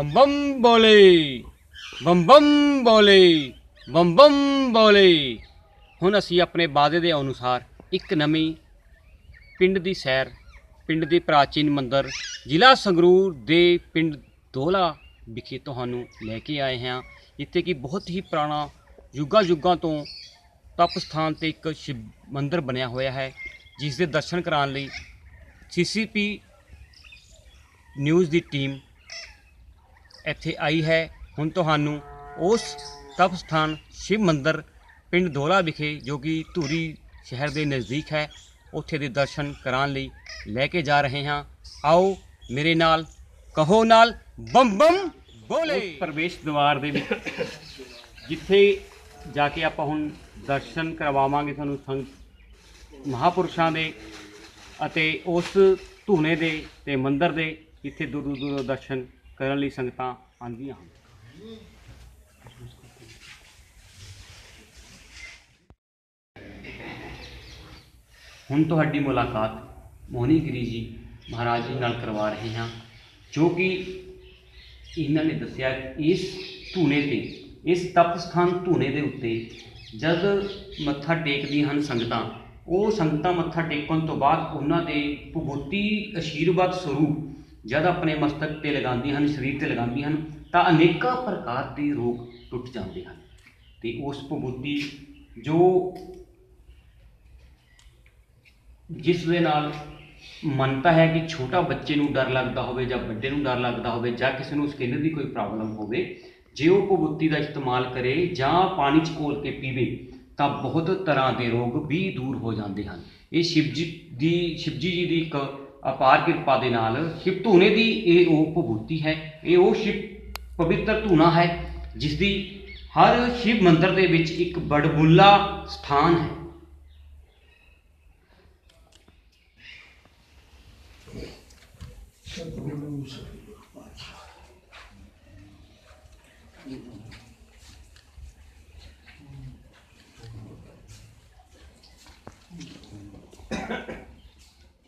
ਬੰਮ ਬੰਮ ਬੋਲੇ ਬੰਮ ਬੰਮ ਬੋਲੇ ਬੰਮ ਬੰਮ ਬੋਲੇ ਹੁਣ ਅਸੀਂ ਆਪਣੇ ਵਾਅਦੇ ਦੇ ਅਨੁਸਾਰ ਇੱਕ ਨਵੀਂ ਪਿੰਡ ਦੀ ਸੈਰ, ਪਿੰਡ ਦੇ ਪ੍ਰਾਚੀਨ ਮੰਦਰ, ਜ਼ਿਲ੍ਹਾ ਸੰਗਰੂਰ ਦੇ ਪਿੰਡ ਦੋਲਾ ਵਿਖੇ ਤੁਹਾਨੂੰ ਲੈ ਕੇ ਆਏ ਹਾਂ। ਜਿੱਥੇ ਕਿ ਬਹੁਤ ਹੀ ਪੁਰਾਣਾ ਯੁੱਗਾਂ ਯੁੱਗਾਂ ਤੋਂ ਤਪ ਸਥਾਨ ਤੇ ਇੱਕ ਸ਼ਿਵ ਮੰਦਿਰ ਬਣਿਆ ਹੋਇਆ ਹੈ ਜਿਸ ਦੇ ਦਰਸ਼ਨ ਕਰਾਉਣ ਲਈ ਸੀਸੀਪੀ ਨਿਊਜ਼ ਦੀ ਟੀਮ ਇੱਥੇ ਆਈ ਹੈ। ਹੁਣ ਤੁਹਾਨੂੰ ਉਸ ਤਪ ਸਥਾਨ ਸ਼ਿਵ ਮੰਦਿਰ ਪਿੰਡ ਦੋਲਾ ਵਿਖੇ, ਜੋ ਕਿ ਧੂਰੀ ਸ਼ਹਿਰ ਦੇ ਨਜ਼ਦੀਕ ਹੈ, ਉੱਥੇ ਦੇ ਦਰਸ਼ਨ ਕਰਾਉਣ ਲਈ ਲੈ ਕੇ ਜਾ ਰਹੇ ਹਾਂ। ਆਓ ਮੇਰੇ ਨਾਲ, ਕਹੋ ਨਾਲ ਬੰਮ ਬੰਮ ਬੋਲੇ। ਪ੍ਰਵੇਸ਼ ਦੁਆਰ ਦੇ ਵਿੱਚ ਜਿੱਥੇ ਜਾ ਕੇ ਆਪਾਂ ਹੁਣ ਦਰਸ਼ਨ ਕਰਵਾਵਾਂਗੇ ਤੁਹਾਨੂੰ ਸੰਤ ਮਹਾਪੁਰਸ਼ਾਂ ਦੇ ਅਤੇ ਉਸ ਧੂਨੇ ਦੇ ਤੇ ਮੰਦਰ ਦੇ ਜਿੱਥੇ ਦੂਰੋਂ ਦੂਰੋਂ ਦਰਸ਼ਨ ਕਰਨ ਲਈ ਸੰਗਤਾਂ ਆਉਂਦੀਆਂ ਹਨ। ਹੁਣ ਤੁਹਾਡੀ ਮੁਲਾਕਾਤ ਮੋਹਨੀ ਗਿਰੀ ਜੀ ਮਹਾਰਾਜ ਜੀ ਨਾਲ ਕਰਵਾ ਰਹੇ ਹਾਂ, ਜੋ ਕਿ ਇਹਨਾਂ ਨੇ ਦੱਸਿਆ ਇਸ ਧੂਨੇ ਤੇ, ਇਸ ਤਪ ਸਥਾਨ ਧੂਨੇ ਦੇ ਉੱਤੇ ਜਦ ਮੱਥਾ ਟੇਕਦੀਆਂ ਹਨ ਸੰਗਤਾਂ, ਉਹ ਸੰਗਤਾਂ ਮੱਥਾ ਟੇਕਣ ਤੋਂ ਬਾਅਦ ਉਹਨਾਂ ਦੇ ਭਗਵਤੀ ਅਸ਼ੀਰਵਾਦ ਸਰੂਪ ਜਦ ਆਪਣੇ ਮਸਤਕ ਤੇ ਲਗਾਉਂਦੀਆਂ ਹਨ, ਸਰੀਰ ਤੇ ਲਗਾਉਂਦੀਆਂ ਹਨ, ਤਾਂ ਅਨੇਕਾਂ ਪ੍ਰਕਾਰ ਦੇ ਰੋਗ ਟੁੱਟ ਜਾਂਦੇ ਹਨ। ਤੇ ਉਸ ਭਗਵਤੀ ਜੋ ਜਿਸ ਦੇ ਨਾਲ ਮੰਨਤਾ ਹੈ ਕਿ ਛੋਟਾ ਬੱਚੇ ਨੂੰ ਡਰ ਲੱਗਦਾ ਹੋਵੇ ਜਾਂ ਵੱਡੇ ਨੂੰ ਡਰ ਲੱਗਦਾ ਹੋਵੇ ਜਾਂ ਕਿਸੇ ਨੂੰ ਸਕਿਨ ਦੀ ਕੋਈ ਪ੍ਰੋਬਲਮ ਹੋਵੇ, ਜੇ ਉਹ ਭਗਵਤੀ ਦਾ ਇਸਤੇਮਾਲ ਕਰੇ ਜਾਂ ਪਾਣੀ 'ਚ ਘੋਲ ਕੇ ਪੀਵੇ, ਤਾਂ ਬਹੁਤ ਤਰ੍ਹਾਂ ਦੇ ਰੋਗ ਵੀ ਦੂਰ ਹੋ ਜਾਂਦੇ ਹਨ। ਇਹ ਸ਼ਿਵ ਜੀ ਦੀ, ਸ਼ਿਵਜੀ ਜੀ ਦੀ ਇੱਕ ਅਪਾਰ ਕਿਰਪਾ ਦੇ ਨਾਲ ਸ਼ਿਵ ਧੂਨੇ ਦੀ ਇਹ ਉਹ ਭਗਵਤੀ ਹੈ, ਇਹ ਉਹ ਸ਼ਿਵ ਪਵਿੱਤਰ ਧੂਨਾ ਹੈ ਜਿਸ ਦੀ ਹਰ ਸ਼ਿਵ ਮੰਦਰ ਦੇ ਵਿੱਚ ਇੱਕ ਬੜਬੁੱਲਾ ਸਥਾਨ ਹੈ।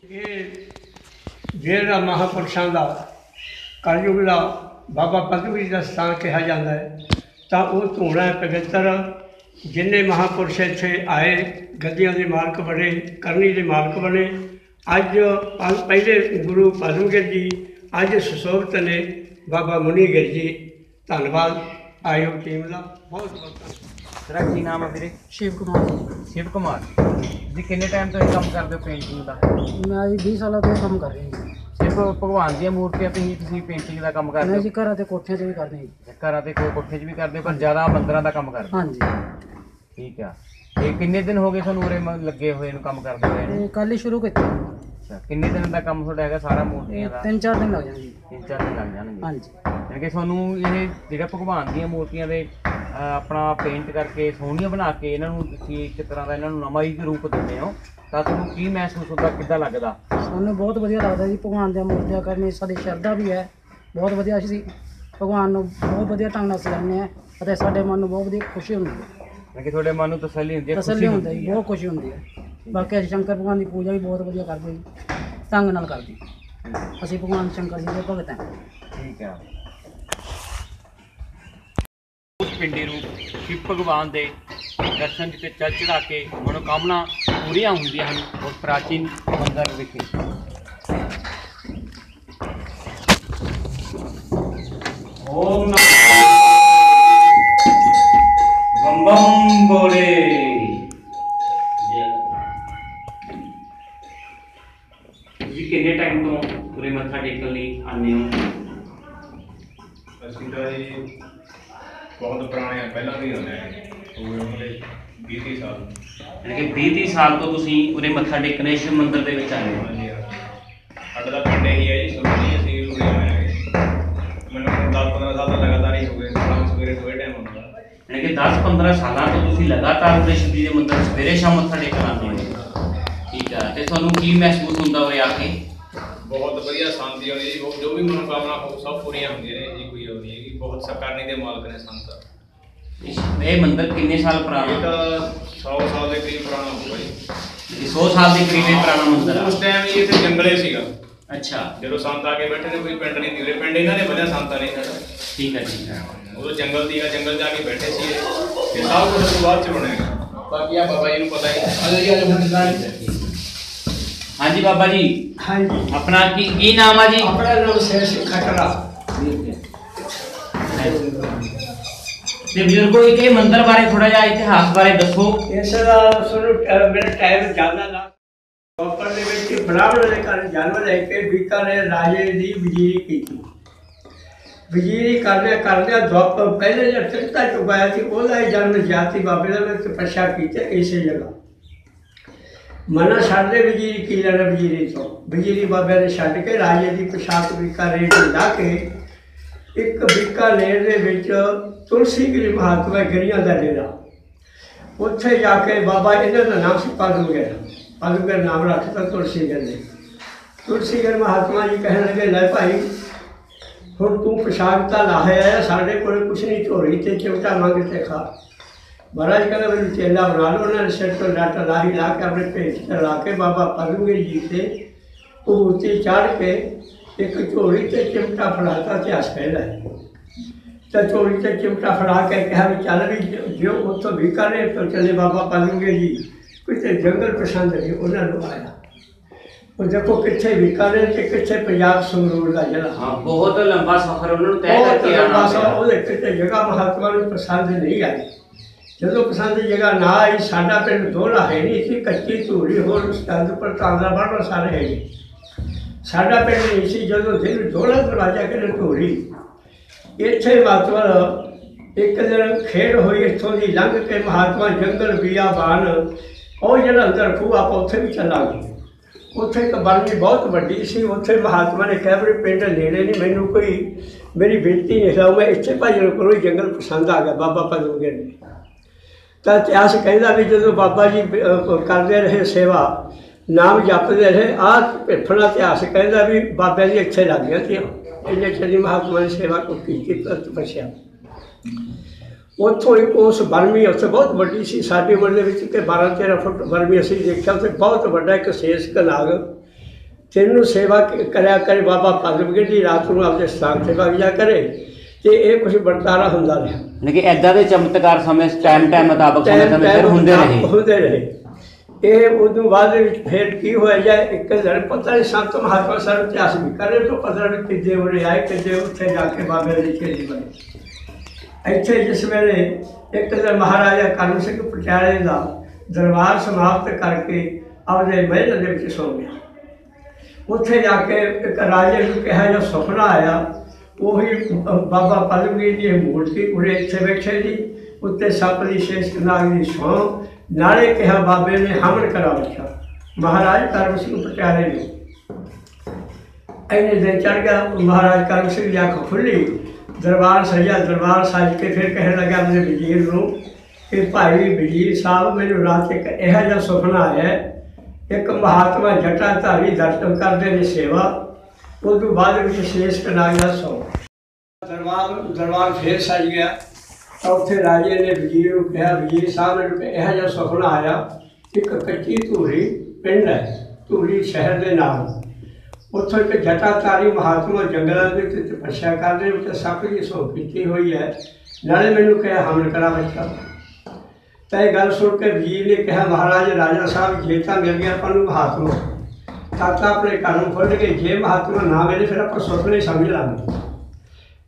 ਇਹ ਜਿਹੜਾ ਮਹਾਪੁਰਸ਼ਾਂ ਦਾ ਕਲਯੁਗ ਦਾ ਬਾਬਾ ਪਦਮੀ ਦਾ ਸਥਾਨ ਕਿਹਾ ਜਾਂਦਾ ਹੈ, ਤਾਂ ਉਹ ਧੂਣਾ ਪਵਿੱਤਰ, ਜਿੰਨੇ ਮਹਾਪੁਰਸ਼ ਇੱਥੇ ਆਏ, ਗੱਦੀਆਂ ਦੇ ਮਾਲਕ ਬਣੇ, ਕਰਨੀ ਦੇ ਮਾਲਕ ਬਣੇ, ਅੱਜ ਪਹਿਲੇ ਗੁਰੂ ਪਦਮਗਿਰ ਜੀ, ਅੱਜ ਸੁਸ਼ੋਭਤ ਨੇ ਬਾਬਾ ਮੁਨੀਗਿਰ ਜੀ, ਧੰਨਵਾਦ। ਆਇਓ ਟੀਮ ਦਾ ਬਹੁਤ ਬਹੁਤ ਤੇਰਾ ਕੀ ਨਾਮ ਹੈ ਵੀਰੇ? ਸ਼ਿਵ ਕੁਮਾਰ। ਸ਼ਿਵ ਕੁਮਾਰ। ਜੀ ਕਿੰਨੇ ਟਾਈਮ ਤੋਂ ਇਹ ਕੰਮ ਕਰਦੇ ਹੋ ਪੇਂਟਿੰਗ ਦਾ? ਮੈਂ ਜੀ 20 ਸਾਲਾਂ ਤੋਂ ਇਹ ਕੰਮ ਕਰ ਰਿਹਾ ਜੀ। ਸਿਰਫ ਭਗਵਾਨ ਦੀਆਂ ਮੂਰਤੀਆਂ ਤੇ ਹੀ ਤੁਸੀਂ ਪੇਂਟਿੰਗ ਦਾ ਕੰਮ ਕਰਦੇ ਮੈਂ ਹੋ? ਜੀ ਘਰਾਂ ਤੇ ਕੋਠਿਆਂ ਤੇ ਵੀ ਕਰਦੇ ਹਾਂ ਜੀ। ਘਰਾਂ ਤੇ ਕੋਈ ਕੋਠੇ 'ਚ ਵੀ ਕਰਦੇ ਹੋ ਪਰ ਜ਼ਿਆਦਾ ਮੰਦਰਾਂ ਦਾ ਕੰਮ ਕਰਦੇ ਹੋ। ਹਾਂਜੀ। ਠੀਕ ਆ। ਤੇ ਕਿੰਨੇ ਦਿਨ ਹੋ ਗਏ ਤੁਹਾਨੂੰ ਉਰੇ ਮ- ਲੱਗੇ ਹੋਏ ਨੂੰ ਕੰਮ ਕਰਦੇ ਹੋਏ? ਨੂੰ ਤੇ ਕੱਲ ਹੀ ਸ਼ੁਰੂ ਕੀਤਾ। ਅੱਛਾ ਕਿੰਨੇ ਦਿਨ ਦਾ ਕੰਮ ਤੁਹਾਡਾ ਹੈਗਾ ਸਾਰਾ ਮੂਰਤੀਆਂ ਦਾ? ਤਿੰਨ ਚਾਰ ਦਿਨ ਲੱਗ ਜਾਣਗੇ ਤਿੰਨ ਚਾਰ ਦਿਨ ਲੱਗ ਜਾਣਗੇ। ਹਾਂਜੀ। ਯਾਨੀ ਕਿ ਤੁਹਾਨੂੰ ਇਹ ਜਿਹੜਾ ਭਗਵਾਨ ਦੀਆਂ ਮੂਰਤੀਆਂ ਦੇ ਆਪਣਾ ਪੇਂਟ ਕਰਕੇ ਸੋਹਣੀਆਂ ਬਣਾ ਕੇ ਇਹਨਾਂ ਨੂੰ ਤੁਸੀਂ ਇੱਕ ਤਰ੍ਹਾਂ ਦਾ ਇਹਨਾਂ ਨੂੰ ਨਵਾਂ ਹੀ ਰੂਪ ਦਿੰਦੇ ਹੋ ਤਾਂ ਤੁਹਾਨੂੰ ਕੀ ਮਹਿਸੂਸ ਹੁੰਦਾ ਕਿੱਦਾਂ ਲੱਗਦਾ? ਸਾਨੂੰ ਬਹੁਤ ਵਧੀਆ ਲੱਗਦਾ ਜੀ ਭਗਵਾਨ ਦੀਆਂ ਮੂਰਤੀਆਂ ਕਰਨੀ ਸਾਡੀ ਸ਼ਰਧਾ ਵੀ ਹੈ ਬਹੁਤ ਵਧੀਆ ਅਸੀਂ ਭਗਵਾਨ ਨੂੰ ਬਹੁਤ ਵਧੀਆ ਢੰਗ ਨਾਲ ਸਜਾਉਂਦੇ ਹਾਂ ਅਤੇ ਸਾਡੇ ਮਨ ਨੂੰ ਬਹੁਤ ਵਧੀਆ ਖੁਸ਼ੀ ਹੁੰਦੀ ਹੈ। ਯਾਨੀ ਕਿ ਤੁਹਾਡੇ ਮਨ ਨੂੰ ਤਸੱਲੀ ਹੁੰਦੀ ਹੈ ਤਸੱਲੀ ਹੁੰਦਾ ਜੀ ਬਹੁਤ ਖੁਸ਼ੀ ਹੁੰਦੀ ਹੈ। ਬਾਕੀ ਅਸੀਂ ਸ਼ੰਕਰ ਭਗਵਾਨ ਦੀ ਪੂਜਾ ਵੀ ਬਹੁਤ ਵਧੀਆ ਕਰਦੇ ਜੀ ਢੰਗ ਨਾਲ ਕਰਦੇ। ਅਸੀਂ ਭਗਵਾਨ ਸ਼ੰਕਰ ਜੀ ਦੇ ਭਗਤ ਹਾਂ। ਠੀਕ ਹੈ ਉਸ ਪਿੰਡੀ ਰੂਪ ਸ਼ਿਵ ਭਗਵਾਨ ਦੇ ਦਰਸ਼ਨ ਜਿੱਤੇ ਚੜ ਚੜਾ ਕੇ ਮਨੋਕਾਮਨਾ ਪੂਰੀਆਂ ਹੁੰਦੀਆਂ ਹਨ ਉਸ ਪ੍ਰਾਚੀਨ ਮੰਦਰ ਵਿਖੇ। ਓਮ ਨਮੋ ਬੰਮ ਬੰਮ ਬੋਲੇ। ਜੀ, ਕਿੰਨੇ ਟਾਈਮ ਤੋਂ ਉਰੇ ਮੱਥਾ ਟੇਕਣ ਲਈ ਆਉਂਦੇ ਹੋ ਅਸੀਂ ਤਾਂ ਜੀ ਬਹੁਤ ਪੁਰਾਣੇ ਆ ਪਹਿਲਾਂ ਵੀ ਹੁੰਦੇ ਆ ਉਹ ਉਹਦੇ 20 30 ਸਾਲ ਯਾਨੀ ਕਿ 20 30 ਸਾਲ ਤੋਂ ਤੁਸੀਂ ਉਰੇ ਮੱਥਾ ਟੇਕਣੇ ਸ਼ਿਵ ਮੰਦਿਰ ਦੇ ਵਿੱਚ ਆਏ ਹੋ। ਹਾਂ। ਸਾਡਾ ਤਾਂ ਪਿੰਡ ਹੀ ਹੈ ਜੀ ਸੁਣੀ ਅਸੀਂ ਉਰੇ ਆਏ ਆਗੇ ਮੈਨੂੰ 10 15 ਸਾਲ ਤਾਂ ਲਗਾਤਾਰ ਹੀ ਹੋ ਗਏ ਸ਼ਾਮ ਸਵੇਰੇ ਦੋਏ ਟਾਈਮ ਹੁੰਦਾ। ਯਾਨੀ ਕਿ 10 15 ਸਾਲਾਂ ਤੋਂ ਤੁਸੀਂ ਲਗਾਤਾਰ ਉਰੇ ਸ਼ਿਵ ਜੀ ਦੇ ਮੰਦਿਰ ਸਵੇਰੇ ਸ਼ਾਮ ਮੱਥਾ ਟੇਕਣ ਆਉਂਦੇ ਹੋ। ਠੀਕ ਆ ਤੇ ਤੁਹਾਨੂੰ ਕੀ ਮਹਿਸੂਸ ਹੁੰਦਾ ਉਰੇ ਆ ਕੇ? ਬਹੁਤ ਵਧੀਆ ਸ਼ਾਂਤੀ ਆਉਂਦੀ ਹੈ ਜੀ ਜੋ ਵੀ ਮਨੋਕਾਮਨਾ ਹੋ ਸਭ ਪੂਰੀਆਂ ਹੁੰਦੀਆਂ ਨੇ ਜੀ ਕੋਈ ਉਹ ਨਹੀਂ ਹੈਗੀ ਬਹੁਤ ਸਰਕਾਰਨੀ ਦੇ ਮਾਲਕ ਨੇ ਸੰਤ। ਇਹ ਮੰਦਿਰ ਕਿੰਨੇ ਸਾਲ ਇਹ ਪੁਰਾਣਾ ਤਾਂ 100 ਸਾਲ ਦੇ ਕਰੀਬ ਪੁਰਾਣਾ ਹੋਊਗਾ ਜੀ। ਇਹ 100 ਸਾਲ ਦੇ ਕਰੀਬ ਇਹ ਪੁਰਾਣਾ ਮੰਦਿਰ ਆ। ਉਸ ਟਾਈਮ ਇਹ ਇੱਥੇ ਜੰਗਲੇ ਸੀਗਾ। ਅੱਛਾ। ਜਦੋਂ ਸੰਤ ਆ ਕੇ ਬੈਠੇ ਨੇ ਕੋਈ ਪਿੰਡ ਨਹੀਂ ਦਿਵਰੇ ਪਿੰਡ ਇਹਨਾਂ ਨੇ ਬੰਨਿਆ ਸੰਤਾਂ ਨੇ ਸਾਡਾ ਠੀਕ ਹੈ ਠੀਕ ਹੈ ਉਦੋਂ ਜੰਗਲ ਦੀਗਾ ਜੰਗਲ ਜਾ ਕੇ ਬੈਠੇ ਸੀ ਇਹ। ਇਹ ਸਭ ਕੁਝ ਬਾਅਦ ਚ ਬਣਿਆ ਬਾਕੀ ਆ ਬਾਬਾ ਜੀ ਨੂੰ ਪਤਾ ਹੀ ਹਾਂਜੀ ਬਾਬਾ ਜੀ। ਹਾਂਜੀ। ਆਪਣਾ ਕੀ ਕੀ ਨਾਮ ਆ ਜੀ? ਆਪਣਾ ਨਾਮ ਸੈਰ ਸਿੰਘ ਤੇ ਬਜ਼ੁਰਗੋ, ਇੱਕ ਇਹ ਮੰਦਿਰ ਬਾਰੇ ਥੋੜਾ ਜਿਹਾ ਇਤਿਹਾਸ ਬਾਰੇ ਦੱਸੋ। ਇਸ ਦਾ ਸਾਨੂੰ ਟ- ਮੇਰਾ ਟਾਈਮ ਜ਼ਿਆਦਾ ਲੱਗ ਕੋਪਰ ਦੇ ਵਿੱਚ ਬ੍ਰਾਹਮਣ ਦੇ ਘਰ ਜਨਮ ਲੈ ਕੇ ਬੀਕਾਨੇਰ ਰਾਜੇ ਦੀ ਵਜ਼ੀਰੀ ਕੀਤੀ। ਵਜ਼ੀਰੀ ਕਰਦਿਆਂ ਕਰਦਿਆਂ ਦੁਆਪ ਪਹਿਲੇ ਜਦ ਤ੍ਰਿਤਾ ਚੁਕਾਇਆ ਸੀ, ਉਹਦਾ ਹੀ ਜਨਮ ਜਾਤੀ ਬਾਬੇ ਦਾ ਵਿੱਚ ਤਪੱਸਿਆ ਕੀਤੀ ਇਸੇ ਜਗ੍ਹਾ। ਮਨਾ ਛੱਡਦੇ ਵਜ਼ੀਰੀ, ਕੀ ਲੈਣਾ ਵਜ਼ੀਰੀ ਤੋਂ? ਵਜ਼ੀਰੀ ਬਾਬੇ ਨੇ ਛੱਡ ਕੇ ਰਾਜੇ ਦੀ ਪੋਸ਼ਾਕ ਬੀਕਾਨੇਰ ਤੋਂ ਲਾ ਕੇ ਇੱਕ ਬੀਕਾਨੇਰ ਦੇ ਵਿੱਚ ਤੁਲਸੀ ਗਿਰੀ ਮਹਾਤਮਾ ਗਿਰੀਆਂ ਦਾ ਡੇਰਾ ਉੱਥੇ ਜਾ ਕੇ ਬਾਬਾ ਇਹਨਾਂ ਦਾ ਨਾਮ ਸੀ ਪਾਦੂਗਰ ਪਾਦੂਗਰ ਨਾਮ ਰੱਖਤਾ ਤੁਲਸੀਗਰ ਨੇ ਤੁਲਸੀਗਰ ਮਹਾਤਮਾ ਜੀ ਕਹਿਣ ਲੱਗੇ, ਲੈ ਭਾਈ, ਹੁਣ ਤੂੰ ਪੋਸ਼ਾਕ ਤਾਂ ਲਾਹਿਆ ਆ ਸਾਡੇ ਕੋਲ ਕੁਛ ਨਹੀਂ ਝੋਲੀ ਤੇ ਚਿਮਟਾ ਮੰਗ ਤੇ ਖਾ। ਮਹਾਰਾਜ ਕਹਿੰਦਾ, ਮੈਨੂੰ ਚੇਲਾ ਬਣਾ ਲਓ, ਉਹਨਾਂ ਨੇ ਸਿਰ ਤੋਂ ਲਾਟਾ ਲਾਹੀ ਲਾ ਕੇ ਆਪਣੇ ਭੇਜ ਤੇ ਲਾ ਕੇ ਬਾਬਾ ਪਾਦੂਗਰ ਜੀ ਤੇ ਉਹ ਉੱਤੇ ਚੜ ਕੇ ਇੱਕ ਝੋਲੀ ਤੇ ਚਿਮਟਾ ਫੜਾਤਾ ਇਤਿਹਾਸ ਕਹਿੰਦਾ ਹੈ ਤਾਂ ਝੋਲੀ ਤੇ ਚਿਮਟਾ ਫੜਾ ਕੇ ਕਿਹਾ ਵੀ ਚੱਲ ਵੀ ਜੋ- ਉੱਥੋਂ ਵੀ ਕਰੇ ਤਾਂ ਚੱਲੇ ਬਾਬਾ ਪਾਲੂਗੇ ਜੀ। ਕਿਤੇ ਜੰਗਲ ਪਸੰਦ ਨਹੀਂ ਉਹਨਾਂ ਨੂੰ ਆਇਆ। ਉਹ ਦੇਖੋ ਕਿੱਥੇ ਬੀਕਾਨੇਰ ਤੇ ਕਿੱਥੇ ਪੰਜਾਬ ਸੰਗਰੂਰ ਦਾ ਜ਼ਿਲ੍ਹਾ ਹਾਂ ਬਹੁਤ ਲੰਬਾ ਸਫ਼ਰ ਉਹਨਾਂ ਨੂੰ ਤੈਅ ਕਰਕੇ ਸਮਾਂ ਪਿਆ। ਉਹਦੇ ਕਿਤੇ ਜਗ੍ਹਾ ਮਹਾਤਮਾ ਨੂੰ ਪਸੰਦ ਨਹੀਂ ਆਈ। ਜਦੋਂ ਪਸੰਦ ਦੀ ਜਗ੍ਹਾ ਨਾ ਆਈ ਸਾਡਾ ਪਿੰਡ ਦੋਲਾ ਹੈ ਨਹੀਂ ਸੀ ਕੱਚੀ ਧੂੜੀ ਹੋਰ ਸਤੰਦ ਪਰ ਤਾਂਦਾ ਬਾੜਾ ਸਾਰੇ ਹੈ ਸਾਡਾ ਪਿੰਡ ਨਹੀਂ ਸੀ ਜਦੋਂ ਦਿਨ ਦੋਲਾ ਦਰਵਾਜ਼ਾ ਕਰੇ ਧੂੜੀ ਇੱਥੇ ਮਾਤਵਰ ਇੱਕ ਦਿਨ ਖੇਡ ਹੋਈ ਇੱਥੋਂ ਦੀ, ਲੰਘ ਕੇ ਮਹਾਤਮਾ ਜੰਗਲ ਬਿਆਬਾਨ ਉਹ ਜਿਹੜਾ ਅੰਦਰ ਖੂਹ, ਆਪਾਂ ਉੱਥੇ ਵੀ ਚੱਲਾਂਗੇ। ਉੱਥੇ ਇੱਕ ਬਾਣੀ ਬਹੁਤ ਵੱਡੀ ਸੀ। ਉੱਥੇ ਮਹਾਤਮਾ ਨੇ ਕਿਹਾ ਵੀ ਪਿੰਡ ਨੇੜੇ ਨਹੀਂ, ਮੈਨੂੰ ਕੋਈ, ਮੇਰੀ ਬੇਨਤੀ ਨਹੀਂ ਹੈ ਮੈਂ ਇੱਥੇ ਭਜਨ ਕਰੋ ਇਹ ਜੰਗਲ ਪਸੰਦ ਆ ਗਿਆ, ਬਾਬਾ ਪਦੂਗੇ ਨੇ। ਤਾਂ ਇਤਿਹਾਸ ਕਹਿੰਦਾ ਵੀ ਜਦੋਂ ਬਾਬਾ ਜੀ ਕਰਦੇ ਰਹੇ ਸੇਵਾ, ਨਾਮ ਜਪਦੇ ਰਹੇ, ਆਹ ਭਿੱਫਣਾ ਇਤਿਹਾਸ ਕਹਿੰਦਾ ਵੀ ਬਾਬਾ ਜੀ ਇੱਥੇ ਲੱਗ ਗਿਆ ਸੀ ਇਹਨੇ ਚਲੀ ਮਹਾਤਮਾ ਨੇ ਸੇਵਾ ਕੋ ਕੀਤੀ ਤਪੱਸਿਆ ਉੱਥੋਂ ਇੱਕ ਉਸ ਬਰਮੀ ਉੱਥੇ ਬਹੁਤ ਵੱਡੀ ਸੀ ਸਾਡੀ ਉਮਰ ਦੇ ਵਿੱਚ ਕਿ 12 13 ਫੁੱਟ ਬਰਮੀ ਅਸੀਂ ਦੇਖਿਆ ਉੱਥੇ ਬਹੁਤ ਵੱਡਾ ਇੱਕ ਸ਼ੇਸ਼ ਕਨਾਗ ਤੈਨੂੰ ਸੇਵਾ ਕਰਿਆ ਕਰੇ ਬਾਬਾ ਪਾਦਮਗੜ ਦੀ ਰਾਤ ਨੂੰ ਆਪਣੇ ਸਥਾਨ ਤੇ ਵਗ ਜਾ ਕਰੇ। ਤੇ ਇਹ ਕੁਝ ਵਰਤਾਰਾ ਹੁੰਦਾ ਰਿਹਾ। ਲੇਕਿਨ ਐਦਾਂ ਦੇ ਚਮਤਕਾਰ ਸਮੇਂ ਟਾਈਮ ਟਾਈਮ ਮੁਤਾਬਕ ਸਮੇਂ ਸਮੇਂ ਸਿਰ ਹੁੰਦੇ ਰਹੇ। ਹੁੰਦੇ ਰਹੇ। ਇਹ ਉਦੋਂ ਬਾਅਦ ਦੇ ਵਿੱਚ ਫੇਰ ਕੀ ਹੋਇਆ ਜਾਂ ਇੱਕ ਦਿਨ ਪਤਾ ਨਹੀਂ, ਸੰਤ ਮਹਾਤਮਾ ਸਾਹਿਬ ਇਤਿਹਾਸ ਵੀ ਕਰੇ ਤੋਂ ਪਤਾ ਨਹੀਂ ਕਿੱਦੇ ਉਰੇ ਆਏ ਕਿੱਦੇ ਉੱਥੇ ਜਾ ਕੇ ਬਾਬੇ ਦੀ ਖੇਲੀ ਬਣੀ। ਇੱਥੇ ਜਿਸ ਵੇਲੇ ਇੱਕ ਦਿਨ ਮਹਾਰਾਜਾ ਕਰਨ ਸਿੰਘ ਪਟਿਆਲੇ ਦਾ ਦਰਬਾਰ ਸਮਾਪਤ ਕਰਕੇ ਆਪਦੇ ਮਹਿਲ ਦੇ ਵਿੱਚ ਸੌ ਗਿਆ। ਉੱਥੇ ਜਾ ਕੇ ਇੱਕ ਰਾਜੇ ਨੂੰ ਕਿਹਾ, ਜੋ ਸੁਪਨਾ ਆਇਆ, ਉਹੀ ਬਾਬਾ ਪਲਮਗੀਰ ਦੀ ਮੂਰਤੀ ਉਰੇ ਇੱਥੇ ਬੈਠੇ ਜੀ, ਉੱਤੇ ਸੱਪ ਦੀ ਸ਼ੇਸ਼ ਨਾਗ ਦੀ ਸੌਂ ਨਾਲੇ ਕਿਹਾ ਬਾਬੇ ਨੇ ਹਮਨ ਕਰਾ ਰੱਖਿਆ। ਮਹਾਰਾਜ ਕਰਮ ਸਿੰਘ ਪਟਿਆਲੇ ਨੇ। ਐਨੇ ਦਿਨ ਚੜ ਗਿਆ, ਮਹਾਰਾਜ ਕਰਮ ਸਿੰਘ ਦੀ ਅੱਖ ਖੁੱਲੀ ਦਰਬਾਰ ਸਜਿਆ, ਦਰਬਾਰ ਸਜ ਕੇ ਫਿਰ ਕਹਿਣ ਲੱਗਾ ਮੇਰੇ ਵਜ਼ੀਰ ਨੂੰ, ਕਿ ਭਾਈ ਵਜ਼ੀਰ ਸਾਹਿਬ, ਮੈਨੂੰ ਰਾਤ ਇੱਕ ਇਹੋ ਜਿਹਾ ਸੁਪਨਾ ਆਇਆ ਇੱਕ ਮਹਾਤਮਾ ਜਟਾਧਾਰੀ ਦਰਸ਼ਨ ਕਰਦੇ ਨੇ ਸੇਵਾ। ਉਸ ਤੋਂ ਬਾਅਦ ਵਿੱਚ ਸ਼ੇਸ਼ ਕਨਾਇਆ ਸੋ ਦਰਬਾਰ ਦਰਬਾਰ ਫੇਰ ਸਜ ਗਿਆ। ਤਾਂ ਉੱਥੇ ਰਾਜੇ ਨੇ ਵਜ਼ੀਰ ਨੂੰ ਕਿਹਾ, ਵਜ਼ੀਰ ਸਾਹਿਬ, ਮੈਨੂੰ ਕਿ ਇਹੋ ਜਿਹਾ ਸੁਪਨਾ ਆਇਆ ਇੱਕ ਕੱਚੀ ਧੂਰੀ ਪਿੰਡ ਹੈ, ਧੂਰੀ ਸ਼ਹਿਰ ਦੇ ਨਾਲ। ਉੱਥੋਂ ਇੱਕ ਜਟਾਧਾਰੀ ਮਹਾਤਮਾ ਜੰਗਲਾਂ ਦੇ ਵਿੱਚ ਤਪੱਸਿਆ ਕਰਦੇ ਉੱਤੇ ਸੱਪ ਦੀ ਸੋ ਕੀਤੀ ਹੋਈ ਹੈ। ਨਾਲੇ ਮੈਨੂੰ ਕਿਹਾ ਹਮਲ ਕਰਾ ਬੱਚਾ ਤਾਂ। ਇਹ ਗੱਲ ਸੁਣ ਕੇ ਵਜ਼ੀਰ ਨੇ ਕਿਹਾ, ਮਹਾਰਾਜ, ਰਾਜਾ ਸਾਹਿਬ, ਜੇ ਤਾਂ ਮਿਲ ਗਿਆ ਆਪਾਂ ਨੂੰ ਮਹਾਤਮਾ। ਤਾਂ ਤਾਂ ਆਪਣੇ ਘਰ ਨੂੰ ਖੁੱਲ੍ਹ ਕੇ ਜੇ ਮਹਾਤਮਾ ਨਾ ਮਿਲੇ, ਫਿਰ ਆਪਾਂ ਸੁਪਨੇ ਸਮਝ ਲਾਂਗੇ।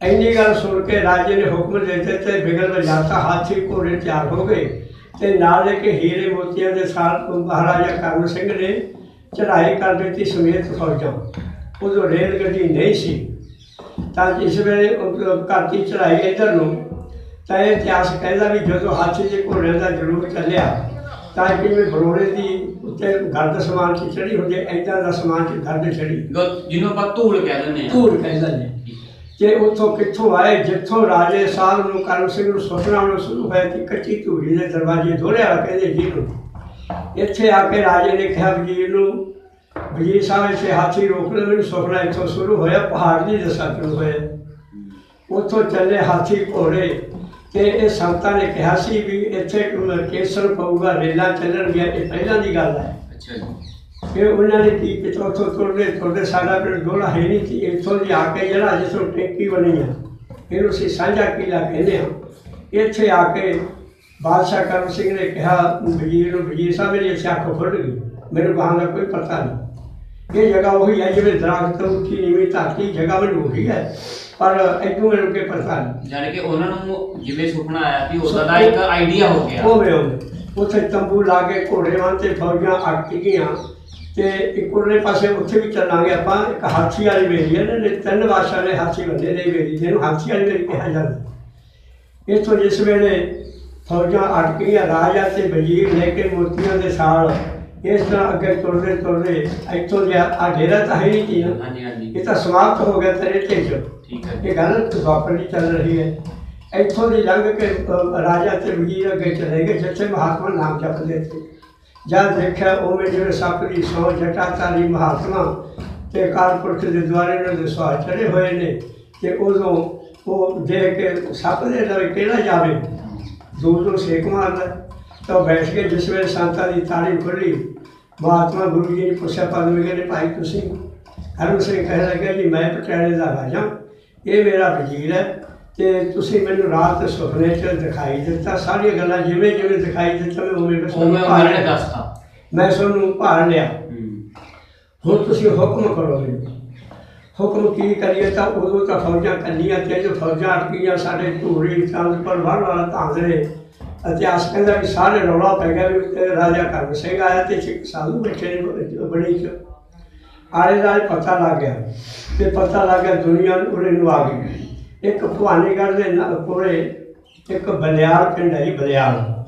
ਇੰਨੀ ਗੱਲ ਸੁਣ ਕੇ ਰਾਜੇ ਨੇ ਹੁਕਮ ਦੇ ਦਿੱਤੇ ਬਿਗਲ ਵਜਾਤਾ ਹਾਥੀ ਘੋੜੇ ਤਿਆਰ ਹੋ ਗਏ। ਤੇ ਨਾਲ ਲੈ ਕੇ ਹੀਰੇ ਮੋਤੀਆਂ ਦੇ ਸਾਥ ਮਹਾਰਾਜਾ ਕਰਮ ਸਿੰਘ ਨੇ ਚੜ੍ਹਾਈ ਕਰ ਦਿੱਤੀ ਸਮੇਤ ਫੌਜਾਂ ਉਦੋਂ ਰੇਲ ਗੱਡੀ ਨਹੀਂ ਸੀ। ਤਾਂ ਜਿਸ ਵੇਲੇ ਕਰਤੀ ਚੜ੍ਹਾਈ ਇੱਧਰ ਨੂੰ ਤਾਂ ਇਹ ਇਤਿਹਾਸ ਕਹਿੰਦਾ ਵੀ ਜਦੋਂ ਹਾਥੀ ਦੇ ਘੋੜੇ ਦਾ ਜਰੂਰ ਚੱਲਿਆ ਤਾਂ ਕਿਵੇਂ ਬਰੋੜੇ ਦੀ ਉੱਤੇ ਗਰਦ ਸਮਾਨ ਚ ਚੜੀ ਹੁੰਦੀ ਐਦਾਂ ਦਾ ਸਮਾਨ ਚ ਗਰਦ ਚੜੀ ਜਿਹਨੂੰ ਆਪਾਂ ਧੂਲ ਕਹਿ ਦਿੰਦੇ ਧੂੜ ਕਹਿੰਦਾ ਨੇ ਤੇ ਉੱਥੋਂ ਕਿੱਥੋਂ ਆਏ, ਜਿੱਥੋਂ ਰਾਜੇ ਸਾਹਿਬ ਨੂੰ ਕਰਮ ਸਿੰਘ ਨੂੰ ਸੁਪਨਾ ਆਉਣਾ ਸ਼ੁਰੂ ਹੋਇਆ ਕਿ ਕੱਚੀ ਧੂੜੀ ਦੇ ਦਰਵਾਜ਼ੇ ਦੋਹਰਿਆ ਕਹਿੰਦੇ ਜੀ ਨੂੰ। ਇੱਥੇ ਆ ਕੇ ਰਾਜੇ ਨੇ ਕਿਹਾ ਵਜ਼ੀਰ ਨੂੰ, ਵਜ਼ੀਰ ਸਾਹਿਬ ਇੱਥੇ ਹਾਥੀ ਰੋਕ ਲੈ ਮੈਨੂੰ ਸੁਪਨਾ ਇੱਥੋਂ ਸ਼ੁਰੂ ਹੋਇਆ, ਪਹਾੜ ਦੀ ਦਸ਼ਾ ਸ਼ੁਰੂ ਹੋਇਆ। ਉੱਥੋਂ ਚੱਲੇ ਹਾਥੀ ਘੋੜੇ ਤੇ ਇਹ ਸੰਤਾਂ ਨੇ ਕਿਹਾ ਸੀ ਵੀ ਇੱਥੇ ਕੇਸਰ ਪਊਗਾ, ਰੇਲਾਂ ਚੱਲਣਗੀਆਂ, ਇਹ ਪਹਿਲਾਂ ਦੀ ਗੱਲ ਹੈ। ਅੱਛਾ ਜੀ। ਫਿਰ ਉਹਨਾਂ ਨੇ ਕੀ ਕੀਤਾ? ਉੱਥੋਂ ਤੁਰਦੇ ਤੁਰਦੇ ਸਾਡਾ ਪਿੰਡ ਦੋਲਾ ਹੈ ਨਹੀਂ ਸੀ। ਇੱਥੋਂ ਦੀ ਆ ਕੇ ਜਿਹੜਾ ਜਿਸੋਂ ਟੇਕੀ ਬਣੀ ਆ ਇਹਨੂੰ ਅਸੀਂ ਸਾਂਝਾ ਕਿਲਾ ਕਹਿੰਦੇ ਹਾਂ। ਇੱਥੇ ਆ ਕੇ ਬਾਦਸ਼ਾਹ ਕਰਮ ਸਿੰਘ ਨੇ ਕਿਹਾ ਵਜ਼ੀਰ ਨੂੰ ਵਜ਼ੀਰ ਸਾਹਿਬ ਮੇਰੀ ਇੱਥੇ ਅੱਖ ਖੁੱਲ ਗਈ। ਮੈਨੂੰ ਕਹਾਂ ਦਾ ਕੋਈ ਪਤਾ ਨਹੀਂ। ਇਹ ਜਗ੍ਹਾ ਉਹੀ ਹੈ ਜਿਵੇਂ ਦਰਖਤ ਉੱਚੀ ਨੀਵੀਂ ਧਰਤੀ ਜਗ੍ਹਾ ਮੈਨੂੰ ਉਹੀ ਹੈ ਪਰ ਇਦੋਂ ਮੈਨੂੰ ਕੋਈ ਪਤਾ ਨਹੀਂ। ਜਾਣੀ ਕਿ ਉਹਨਾਂ ਨੂੰ ਜਿਵੇਂ ਸੁਪਨਾ ਆਇਆ ਸੀ ਉਹਦਾ ਦਾ ਇੱਕ ਆਈਡੀਆ ਹੋ ਗਿਆ। ਉਹ ਵੇ ਉੱਥੇ ਤੰਬੂ ਲਾ ਕੇ ਘੋੜੇ ਵਾਂ ਤੇ ਫੌਜਾਂ ਅੱਟ ਗਈਆਂ। ਤੇ ਇੱਕ ਉਹਨੇ ਪਾਸੇ ਉੱਥੇ ਵੀ ਚੱਲਾਂਗੇ ਆਪਾਂ ਇੱਕ ਹਾਥੀ ਵਾਲੀ ਵੇਲੀ ਹੈ ਨੇ ਤਿੰਨ ਬਾਦਸ਼ਾਹ ਨੇ ਹਾਥੀ ਬੰਦੇ ਨੇ ਵੇਲੀ ਜਿਹਨੂੰ ਹਾਥੀ ਵਾਲੀ ਵੇਲੀ ਕਿਹਾ ਜਾਂਦਾ ਇੱਥੋਂ ਜਿਸ ਵੇਲੇ ਫੌਜਾਂ ਅਟ ਗਈਆਂ ਰਾਜਾ ਤੇ ਵਜ਼ੀਰ ਲੈ ਕੇ ਮੂਰਤੀਆਂ ਦੇ ਸਾਲ ਇਸ ਤਰ੍ਹਾਂ ਅੱਗੇ ਤੁਰਦੇ ਤੁਰਦੇ ਇੱਥੋਂ ਜਿਆ ਆ ਡੇਰਾ ਤਾਂ ਹੈ ਨਹੀਂ। ਹਾਂਜੀ ਹਾਂਜੀ। ਇਹ ਤਾਂ ਸਮਾਪਤ ਹੋ ਗਿਆ ਤੇਰੇ ਤੇ ਠੀਕ ਹੈ ਇਹ ਗੱਲ ਦੀ ਚੱਲ ਰਹੀ ਹੈ। ਇੱਥੋਂ ਦੀ ਲੰਘ ਕੇ ਰਾਜਾ ਤੇ ਵਜ਼ੀਰ ਅੱਗੇ ਚਲੇ ਗਏ ਜਿੱਥੇ ਮਹਾਤਮਾ ਨਾਮ ਜਪਦੇ ਸੀ। ਜਦ ਦੇਖਿਆ ਉਵੇਂ ਜਿਵੇਂ ਸੱਪ ਦੀ ਸੌ ਜਟਾ ਤਾਲੀ ਮਹਾਤਮਾ ਤੇ ਕਾਲਪੁਰਖ ਦੇ ਦੁਆਰੇ ਉਹਨਾਂ ਦੇ ਚੜੇ ਹੋਏ ਨੇ ਤੇ ਉਦੋਂ ਉਹ ਦੇਖ ਕੇ ਸੱਪ ਦੇ ਨਾਲ ਕਿਹੜਾ ਜਾਵੇ? ਦੂਰ ਤੋਂ ਸੇਕ ਮਾਰਦਾ ਤਾਂ ਉਹ ਬੈਠ ਕੇ ਜਿਸ ਵੇਲੇ ਸੰਤਾਂ ਦੀ ਤਾਲੀ ਖੁੱਲੀ ਮਹਾਤਮਾ ਗੁਰੂ ਜੀ ਨੇ ਪੁੱਛਿਆ ਪਦਮ ਕਹਿੰਦੇ, ਭਾਈ ਤੁਸੀਂ ਹਰਮ ਸਿੰਘ ਕਹਿਣ ਲੱਗਾ ਜੀ, ਮੈਂ ਪਟਿਆਲੇ ਦਾ ਰਾਜਾ, ਇਹ ਮੇਰਾ ਵਜ਼ੀਰ ਹੈ। ਤੇ ਤੁਸੀਂ ਮੈਨੂੰ ਰਾਤ ਸੁਪਨੇ 'ਚ ਦਿਖਾਈ ਦਿੱਤਾ ਸਾਰੀਆਂ ਗੱਲਾਂ ਜਿਵੇਂ ਜਿਵੇਂ ਦਿਖਾਈ ਦਿੱਤਾ ਮੈਂ ਉਵੇਂ ਮੈਂ ਉਵੇਂ ਉਹਨਾਂ ਨੇ। ਦੱਸਤਾ। ਮੈਂ ਤੁਹਾਨੂੰ ਭਾਲ ਲਿਆ। ਹੁਣ ਤੁਸੀਂ ਹੁਕਮ ਕਰੋ ਮੈਨੂੰ ਹੁਕਮ ਕੀ ਕਰੀਏ ਤਾਂ ਉਦੋਂ ਤਾਂ ਫੌਜਾਂ ਕੰਨੀਆਂ ਤੇ ਜੋ ਫੌਜਾਂ ਅਟ ਗਈਆਂ ਸਾਡੇ ਧੂਰੀ ਚੰਦ ਪਰ ਵੜ ਵਾਲਾ ਧਾਂਦਰੇ। ਇਤਿਹਾਸ ਕਹਿੰਦਾ ਵੀ ਸਾਰੇ ਰੌਲਾ ਪੈ ਗਿਆ ਵੀ ਰਾਜਾ ਕਰਮ ਸਿੰਘ ਆਇਆ ਤੇ ਸਿੱਖ ਸਾਧੂ ਬੈਠੇ ਨੇ ਬਣੀ ਚ। ਆਲੇ ਦਾ ਪਤਾ ਲੱਗ ਗਿਆ। ਤੇ ਪਤਾ ਲੱਗ ਗਿਆ ਦੁਨੀਆ ਨੂੰ ਉਰੇ ਨੂੰ ਆ ਗਈ। ਇੱਕ ਭਵਾਨੀਗੜ੍ਹ ਦੇ ਨਾਲ ਕੋਲੇ ਇੱਕ ਬਲਿਆਲ ਪਿੰਡ ਹੈ ਜੀ ਬਲਿਆਲ।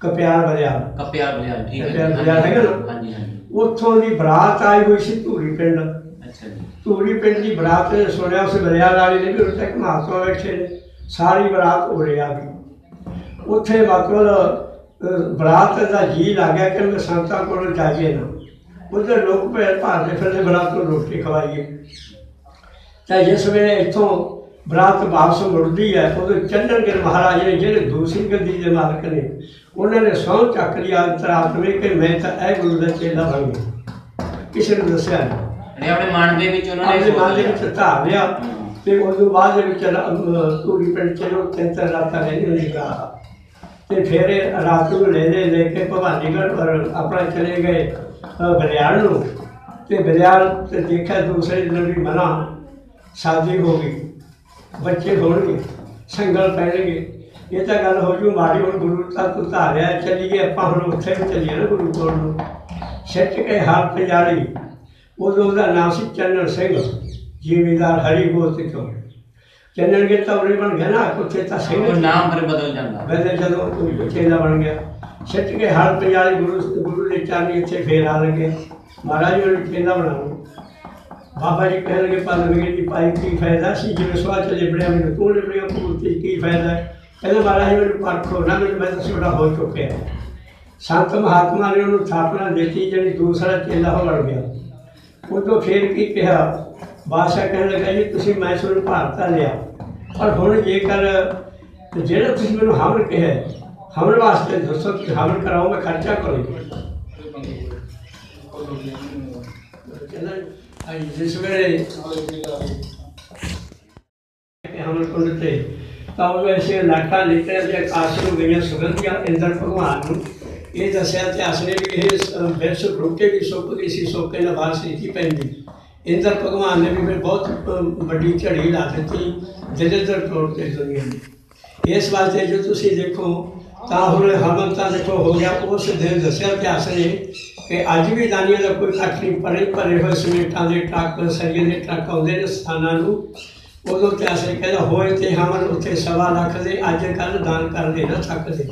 ਕਪਿਆਲ ਬਲਿਆਲ। ਕੱਪਿਆਰ ਬਲਿਆਲ ਠੀਕ ਹੈ। ਬਲਿਆਲ ਹੈਗਾ ਨਾ? ਹਾਂਜੀ ਹਾਂਜੀ। ਉੱਥੋਂ ਦੀ ਬਰਾਤ ਆਈ ਹੋਈ ਸੀ ਧੂਰੀ ਪਿੰਡ। ਅੱਛਾ ਜੀ। ਧੂਰੀ ਪਿੰਡ ਦੀ ਬਰਾਤ ਨੇ ਸੁਣਿਆ ਉਸ ਬਰਿਆਲ ਵਾਲੇ ਨੇ ਵੀ ਉੱਥੇ ਇੱਕ ਮਹਾਤਮਾ ਬੈਠੇ ਨੇ। ਸਾਰੀ ਬਰਾਤ ਉਰੇ ਆ ਗਈ। ਉੱਥੇ ਮਤਲਬ ਬਰਾਤ ਦਾ ਜੀ ਲੱਗ ਗਿਆ ਕਿ ਮੈਂ ਸੰਤਾਂ ਕੋਲ ਜਾਈਏ ਨਾ। ਉਧਰ ਲੋਕ ਭੇਰ ਭਾਰਦੇ ਫਿਰਦੇ ਬਰਾਤ ਨੂੰ ਰੋਟੀ ਖਵਾਈਏ। ਤਾਂ ਜਿਸ ਵੇਲੇ ਇੱਥੋਂ ਬਰਾਤ ਵਾਪਸ ਮੁੜਦੀ ਹੈ ਉਦੋਂ ਚੰਨਣਗੜ ਮਹਾਰਾਜ ਨੇ ਜਿਹੜੇ ਦੂਸਰੀ ਗੱਦੀ ਦੇ ਮਾਲਕ ਨੇ ਉਹਨਾਂ ਨੇ ਸਹੁੰ ਚੱਕ ਲਿਆ ਅੰਤਰਾਤਮੇ ਕਿ ਮੈਂ ਤਾਂ ਇਹ ਗੁਰੂ ਦਾ ਚੇਲਾ ਬਣ ਗਿਆ। ਕਿਸੇ ਨੂੰ ਦੱਸਿਆ ਨਹੀਂ। ਆਪਣੇ ਮਨ ਦੇ ਵਿੱਚ ਉਹਨਾਂ ਨੇ ਆਪਣੇ ਮਨ ਦੇ ਵਿੱਚ ਧਾਰ ਲਿਆ ਹੂੰ। ਤੇ ਉਸ ਤੋਂ ਬਾਅਦ ਦੇ ਵਿੱਚ ਪੂਰੀ ਪਿੰਡ ਚ ਲੋਕ ਤਿੰਨ ਤਿੰਨ ਰਾਤਾਂ ਰਹਿੰਦੇ ਹੁੰਦੇ ਗਾ ਤੇ ਫਿਰ ਰਾਤ ਨੂੰ ਲੈ ਲੈ ਲੈ ਕੇ ਭਵਾਨੀਗੜ੍ਹ ਪਰ ਆਪਣਾ ਚਲੇ ਗਏ ਅ, ਬਲਿਆਲ ਨੂੰ। ਤੇ ਬਲਿਆਲ ਤੇ ਦੇਖਿਆ ਦੂਸਰੇ ਦਿਨ ਵੀ ਮਨਾ ਸ਼ਾਦੀ ਹੋ ਗਈ। ਬੱਚੇ ਹੋਣਗੇ ਸੰਗਲ ਪੈਣਗੇ। ਇਹ ਤਾਂ ਗੱਲ ਹੋ ਜੂ ਮਾੜੀ ਹੁਣ ਗੁਰੂ ਤੱਕ ਉਤਾਰਿਆ ਚੱਲੀਏ ਆਪਾਂ ਹੁਣ ਉੱਥੇ ਵੀ ਚੱਲੀਏ ਨਾ ਗੁਰੂ ਕੋਲ ਨੂੰ। ਛੱਟ ਕੇ ਹਾਲ ਪੰਜਾਲੀ ਉਦੋਂ ਉਹਦਾ ਨਾਮ ਸੀ ਚੰਨਣ ਸਿੰਘ ਜ਼ਿਮੀਦਾਰ ਹਰੀ ਗੋਤ ਤੋਂ। ਚੰਨਣ ਕੇ ਤੌਰੇ ਬਣ ਗਿਆ ਨਾ ਉੱਥੇ ਤਾਂ ਸਿੰਘ ਉਹ ਨਾਮ ਫਿਰ ਬਦਲ ਜਾਂਦਾ। ਵੈਸੇ ਜਦੋਂ ਉਹ ਚੇਲਾ ਬਣ ਗਿਆ। ਛੱਟ ਕੇ ਹਾਲ ਪੰਜਾਲੀ ਗੁਰੂ ਗੁਰੂ ਦੇ ਚਰਨੀ ਇੱਥੇ ਫੇਰ ਆ ਲਗੇ। ਮਹਾਰਾਜ ਨੂੰ ਚੇਲਾ ਬਣਾਉ ਬਾਬਾ ਜੀ ਕਹਿਣ ਲੱਗੇ ਪਦ ਲਗੇ ਦੀ ਪਾਈ ਕੀ ਫਾਇਦਾ ਸੀ? ਜਿਵੇਂ ਸਵਾਲ ਚ ਲਿਬੜਿਆ ਮੈਨੂੰ ਤੂੰ ਲਿਬੜਿਆ ਪੂਰਤੀ ਕੀ ਫਾਇਦਾ? ਹੈ? ਮਹਾਰਾਜ ਮੈਨੂੰ ਪਰਖੋ ਨਾ ਮੈਨੂੰ ਮੈਂ ਤਾਂ ਛੋਟਾ ਹੋ ਚੁੱਕਿਆ। ਸੰਤ ਮਹਾਤਮਾ ਨੇ ਉਹਨੂੰ ਥਾਪਨਾ ਦਿੱਤੀ ਜਿਹੜੀ ਦੂਸਰਾ ਚੇਲਾ ਹੋ ਬਣ ਗਿਆ। ਉਦੋਂ ਫੇਰ ਕੀ ਕਿਹਾ? ਬਾਦਸ਼ਾਹ ਕਹਿਣ ਲੱਗਾ ਜੀ ਤੁਸੀਂ ਮੈਂ ਤੁਹਾਨੂੰ ਭਾਰਤਾ ਲਿਆ। ਪਰ ਹੁਣ ਜੇਕਰ ਜਿਹੜਾ ਤੁਸੀਂ ਮੈਨੂੰ ਹਮਲ ਕਿਹਾ ਹੈ, ਹਮਲ ਵਾਸਤੇ ਦੱਸੋ ਕਿ ਹਮਲ ਕਰਾਓ ਮੈਂ ਖਰਚਾ ਕਰੂੰ ਕਹਿੰਦਾ ਅੱਜ ਜਿਸ ਵੇਲੇ ਕਿ ਹਮਲ ਕੁੰਡ ਤੇ ਤਾਂ ਉਹ ਐਸੇ ਲਾਟਾ ਨਿਕਲਿਆ ਤੇ ਆਕਾਸ਼ ਨੂੰ ਗਈਆਂ ਸੁਗੰਧੀਆਂ ਇੰਦਰ ਭਗਵਾਨ ਨੂੰ ਇਹ ਦੱਸਿਆ ਇਤਿਹਾਸ ਨੇ ਵੀ ਇਹ ਬਿਰਸ ਰੁਕੇ ਵੀ ਸੁੱਕ ਗਈ ਸੀ ਸੋਕੇ ਨਾਲ ਬਾਹਰ ਸੀ ਕੀ ਪੈਂਦੀ ਇੰਦਰ ਭਗਵਾਨ ਨੇ ਵੀ ਫਿਰ ਬਹੁਤ ਅ, ਵੱਡੀ ਝੜੀ ਲਾ ਦਿੱਤੀ ਦਲਿੱਦਰ ਤੋੜ ਕੇ ਦੁਨੀਆ ਦੀ ਇਸ ਵਾਸਤੇ ਜੋ ਤੁਸੀਂ ਦੇਖੋ ਤਾਂ ਹੁਣ ਹਮਨ ਤਾਂ ਅੱਜ ਵੀ ਦਾਨੀਆਂ ਦਾ ਕੋਈ ਘੱਟ ਨਹੀਂ ਭਰੇ ਭਰੇ ਹੋਏ ਸਮੇਟਾਂ ਦੇ ਟਰੱਕ, ਸਰੀਏ ਦੇ ਟਰੱਕ ਆਉਂਦੇ ਨੇ ਸਥਾਨਾਂ ਨੂੰ। ਉਦੋਂ ਤੇ ਅਸਲ ਕਹਿੰਦਾ, ਹੋਏ ਤੇ ਹਮਨ, ਉੱਥੇ ਸਵਾ ਲੱਖ ਦੇ ਅੱਜ ਕੱਲ ਦਾਨ ਕਰਦੇ ਨਾ ਥੱਕਦੇ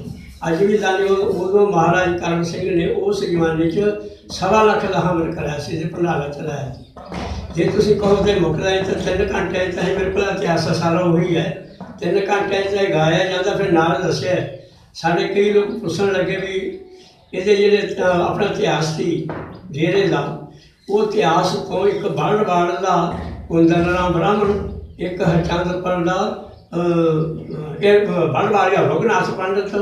ਅੱਜ ਵੀ ਦਾਨੀ ਉਦੋਂ ਮਹਾਰਾਜ ਕਰਮ ਸਿੰਘ ਨੇ ਉਸ ਜ਼ਮਾਨੇ 'ਚ ਸਵਾ ਲੱਖ ਦਾ ਹਮਨ ਕਰਾਇਆ ਸੀ ਤੇ ਭੰਡਾਰਾ ਚਲਾਇਆ ਸੀ। ਜੇ ਤੁਸੀਂ ਕਹੋ ਤੇ ਮੁੱਕਦਾ ਹੈ ਤਾਂ ਤਿੰਨ ਘੰਟੇ ਤਾਂ ਮੇਰੇ ਕੋਲ ਇਤਿਹਾਸ ਸਾਰਾ ਉਹੀ ਹੈ। ਤਿੰਨ ਘੰਟੇ ਚ ਗਾਇਆ ਜਾਂਦਾ, ਫਿਰ ਨਾਲ ਦੱਸਿਆ ਸਾਡੇ ਕਈ ਲੋਕ ਪੁੱਛਣ ਲੱਗੇ ਵੀ ਇਹਦੇ ਜਿਹੜੇ ਆਪਣਾ ਇਤਿਹਾਸ ਸੀ ਡੇਰੇ ਦਾ, ਉਹ ਇਤਿਹਾਸ ਤੋਂ ਇੱਕ ਬਣ ਬਾਣ ਦਾ ਕੁੰਦਨ ਰਾਮ ਬ੍ਰਾਹਮਣ, ਇੱਕ ਹਰਚੰਦਪੁਰ ਦਾ ਇਹ ਬਣ ਬਾੜਿਆ ਰਘੁਨਾਥ ਪੰਡਤ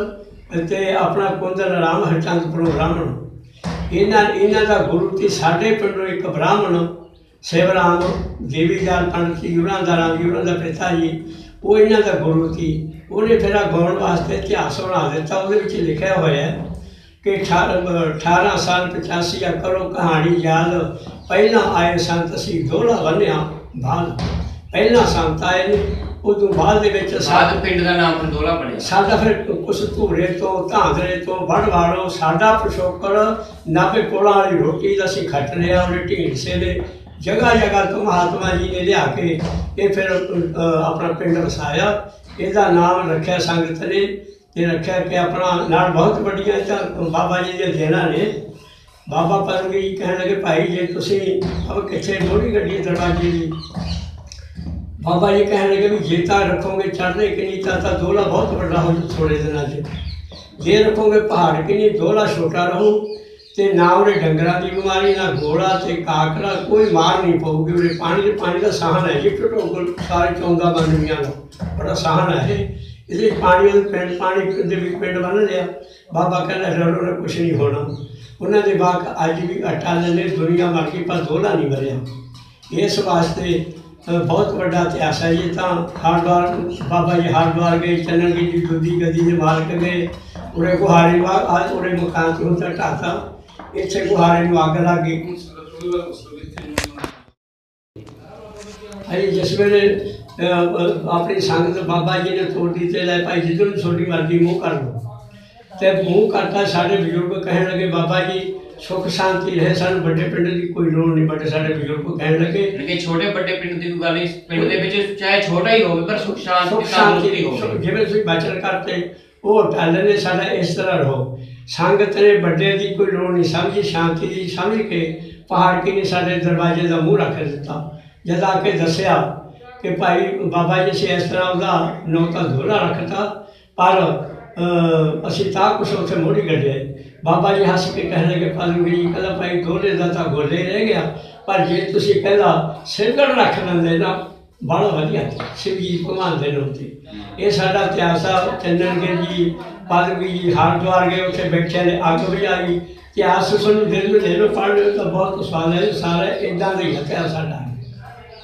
ਤੇ ਆਪਣਾ ਕੁੰਦਨ ਰਾਮ ਹਰਚੰਦਪੁਰ ਬ੍ਰਾਹਮਣ। ਇਹਨਾਂ ਇਹਨਾਂ ਦਾ ਗੁਰੂ ਸੀ ਸਾਡੇ ਪਿੰਡੋਂ ਇੱਕ ਬ੍ਰਾਹਮਣ, ਸੇਵਰਾਮ ਦੇਵੀਦਾਰ ਪੰਡਤ ਜੀ, ਉਹਨਾਂ ਦਾ ਰਾਮ ਜੀ, ਉਹਨਾਂ ਦਾ ਪਿਤਾ ਜੀ, ਉਹ ਇਹਨਾਂ ਦਾ ਗੁਰੂ ਸੀ। ਉਹਨੇ ਫਿਰ ਗਾਉਣ ਵਾਸਤੇ ਇਤਿਹਾਸ ਬਣਾ ਦਿੱਤਾ, ਉਹਦੇ ਵਿੱਚ ਲਿਖਿਆ ਹੋਇਆ ਹੈ ਕਿ 18 18 ਸਾਲ 85 ਕਰੋ ਕਹਾਣੀ ਯਾਦ। ਪਹਿਲਾਂ ਆਏ ਸੰਤ ਸੀ ਦੋਲਾ ਬੰਨਿਆ ਬਾਅਦ ਪਹਿਲਾਂ ਸੰਤ ਆਏ ਨੇ ਉਦੋਂ ਬਾਅਦ ਦੇ ਵਿੱਚ ਸਾਧ ਪਿੰਡ ਦਾ ਨਾਮ ਪੰਦੋਲਾ ਬਣਿਆ। ਸਾਡਾ ਫਿਰ ਕੁਛ ਧੂਰੇ ਤੋਂ ਧਾਂਦਰੇ ਤੋਂ ਵੜਵਾੜੋ ਸਾਡਾ ਪਿਛੋਕੜ ਨਾਭੇ ਕੋਲਾਂ ਵਾਲੀ ਰੋਟੀ ਦਾ ਅਸੀਂ ਖੱਟ ਲਿਆ ਉਹਨੇ ਢੀਂਡਸੇ ਦੇ ਜਗ੍ਹਾ ਜਗ੍ਹਾ ਤੋਂ ਮਹਾਤਮਾ ਜੀ ਨੇ ਲਿਆ ਕੇ ਇਹ ਫਿਰ ਆਪਣਾ ਪਿੰਡ ਵਸਾਇਆ। ਇਹਦਾ ਨਾਮ ਰੱਖਿਆ ਸੰਗਤ ਨੇ। ਤੇ ਰੱਖਿਆ ਕਿ ਆਪਣਾ ਨਾਲ ਬਹੁਤ ਵੱਡੀਆਂ ਤਾਂ ਬਾਬਾ ਜੀ ਦੇ ਦੇਣਾ ਨੇ। ਬਾਬਾ ਪਰਮਗੀ ਜੀ ਕਹਿਣ ਲੱਗੇ, ਭਾਈ, ਜੇ ਤੁਸੀਂ ਅਬ ਕਿੱਥੇ ਮੋੜੀ ਗੱਡੀ ਦਰਵਾਜ਼ੇ ਦੀ ਬਾਬਾ ਜੀ ਕਹਿਣ ਲੱਗੇ ਵੀ, ਜੇ ਤਾਂ ਰੱਖੋਗੇ ਚੜ੍ਹਦੇ ਕਿ ਨਹੀਂ, ਤਾਂ ਤਾਂ ਦੋਲਾ ਬਹੁਤ ਵੱਡਾ ਹੋ ਜੂ ਥੋੜੇ ਦਿਨਾਂ 'ਚ। ਜੇ ਰੱਖੋਗੇ ਪਹਾੜ ਕਿ ਨਹੀਂ, ਦੋਲਾ ਛੋਟਾ ਰਹੂ ਤੇ ਨਾ ਉਹਦੇ ਡੰਗਰਾਂ ਦੀ ਬਿਮਾਰੀ, ਨਾ ਗੋਲਾ ਤੇ ਕਾਕੜਾ, ਕੋਈ ਮਾਰ ਨਹੀਂ ਪਊਗੀ। ਉਹਦੇ ਪਾਣੀ ਦੇ, ਪਾਣੀ ਦਾ ਸਾਹਨ ਹੈ ਜੀ ਟਟੋਗਲ ਸਾਰੇ ਚੌਂਦਾ ਬੰਦਵੀਆਂ ਦਾ ਬੜਾ ਸਾਹਨ ਹੈ ਇਹ। ਇਹਦੇ ਪਾਣੀ ਦੇ ਪਿੰਡ ਪਾਣੀ ਦੇ ਵੀ ਪਿੰਡ ਬਣ ਲਿਆ ਬਾਬਾ ਕਹਿੰਦਾ ਰੜੋ ਨਾ ਕੁਛ ਨਹੀਂ ਹੋਣਾ। ਉਹਨਾਂ ਦੇ ਬਾਗ ਅੱਜ ਵੀ ਆਟਾ ਲੈਣੇ ਦੁਨੀਆ ਮਰ ਗਈ ਪਰ ਦੋਲਾ ਨਹੀਂ ਮਰਿਆ। ਇਸ ਵਾਸਤੇ ਬਹੁਤ ਵੱਡਾ ਇਤਿਹਾਸ ਹੈ। ਇਹ ਤਾਂ ਹਰਦੁਆਰ ਬਾਬਾ ਜੀ ਹਰਦੁਆਰ ਗਏ ਚੰਨਣਗੀ ਜੀ ਦੁੱਦੀ ਗਦੀ ਦੇ ਮਾਲਕ ਗਏ ਉਰੇ ਗੁਹਾਰੇ ਨੂੰ ਅੱਜ ਉਰੇ ਮਕਾਨ ਤੇ ਹੁੰਦਾ ਢਾਤਾ ਇੱਥੇ ਗੁਹਾਰੇ ਨੂੰ ਅੱਗ ਲੱਗ ਗਈ। ਅਰੇ ਜਿਸ ਵੇਲੇ ਆਪਣੀ ਸੰਗਤ ਬਾਬਾ ਜੀ ਨੇ ਤੋੜੀ ਤੇ ਲੈ ਭਾਈ ਜਿੱਦੋਂ ਛੋਟੀ ਮਰਜ਼ੀ ਮੂੰਹ ਕਰ ਲਓ। ਤੇ ਮੂੰਹ ਕਰਤਾ ਸਾਡੇ ਬਜ਼ੁਰਗ ਕਹਿਣ ਲੱਗੇ ਬਾਬਾ ਜੀ ਸੁਖ ਸ਼ਾਂਤੀ ਰਹੇ ਸਾਨੂੰ ਵੱਡੇ ਪਿੰਡ ਦੀ ਕੋਈ ਲੋੜ ਨਹੀਂ ਵੱਡੇ ਸਾਡੇ ਬਜ਼ੁਰਗ ਕਹਿਣ ਲੱਗੇ। ਕਿ ਛੋਟੇ ਵੱਡੇ ਪਿੰਡ ਦੀ ਕੋਈ ਗੱਲ ਨਹੀਂ ਪਿੰਡ ਦੇ ਵਿੱਚ ਚਾਹੇ ਛੋਟਾ ਹੀ ਹੋਵੇ ਪਰ ਸੁਖ ਸ਼ਾਂਤੀ ਸ਼ਾਂਤੀ ਹੋਵੇ। ਜਿਵੇਂ ਤੁਸੀਂ ਬਚਨ ਕਰਤੇ ਉਹ ਟਾਲੇ ਨੇ ਸਾਡਾ ਇਸ ਤਰ੍ਹਾਂ ਰਹੋ। ਸੰਗਤ ਨੇ ਵੱਡੇ ਦੀ ਕੋਈ ਲੋੜ ਨਹੀਂ ਸਮਝੀ ਸ਼ਾਂਤੀ ਦੀ ਸਮਝ ਕੇ ਪਹਾੜ ਕੀ ਨੇ ਸਾਡੇ ਦਰਵਾਜ਼ੇ ਦਾ ਮੂੰਹ ਰੱਖ ਦਿੱਤਾ। ਜਦ ਆ ਕੇ ਦੱਸਿਆ ਕਿ ਭਾਈ ਬਾਬਾ ਜੀ ਸੀ ਇਸ ਤਰ੍ਹਾਂ ਉਹਦਾ ਨੌਤਾ ਧੋਲਾ ਰੱਖਤਾ, ਪਰ ਅਸੀਂ ਤਾਂ ਕੁਛ ਉੱਥੇ ਮੋੜੀ ਕੱਢਿਆ। ਬਾਬਾ ਜੀ ਹੱਸ ਕੇ ਕਹਿਣ ਲੱਗੇ ਫਾਲੂ ਜੀ, ਕਹਿੰਦਾ ਭਾਈ ਦੋਲੇ ਦਾ ਤਾਂ ਗੋਲੇ ਰਹਿ ਗਿਆ, ਪਰ ਜੇ ਤੁਸੀਂ ਪਹਿਲਾਂ ਸਿੰਘੜ ਰੱਖ ਲੈਂਦੇ ਨਾ ਬੜਾ ਵਧੀਆ ਸ਼ਿਵ ਜੀ ਭਗਵਾਨ ਦੇ ਨਾਮ ਤੇ। ਇਹ ਸਾਡਾ ਇਤਿਹਾਸ ਆ ਚੰਦਨਗੇ ਜੀ ਪਾਦਵੀ ਜੀ, ਹਰਿਦੁਆਰ ਗਏ, ਉੱਥੇ ਬੈਠੇ ਨੇ, ਅੱਗ ਵੀ ਆ ਗਈ ਇਤਿਹਾਸ ਤੁਹਾਨੂੰ ਦਿਲ ਵਿੱਚ ਲੈ ਲਓ ਪੜ੍ਹ ਲਿਓ ਤਾਂ ਬਹੁਤ ਸਵਾਲ ਹੈ ਸਾਰਾ ਇਦਾਂ ਦਾ ਹੀ ਇਤਿਹਾਸ ਸਾਡਾ।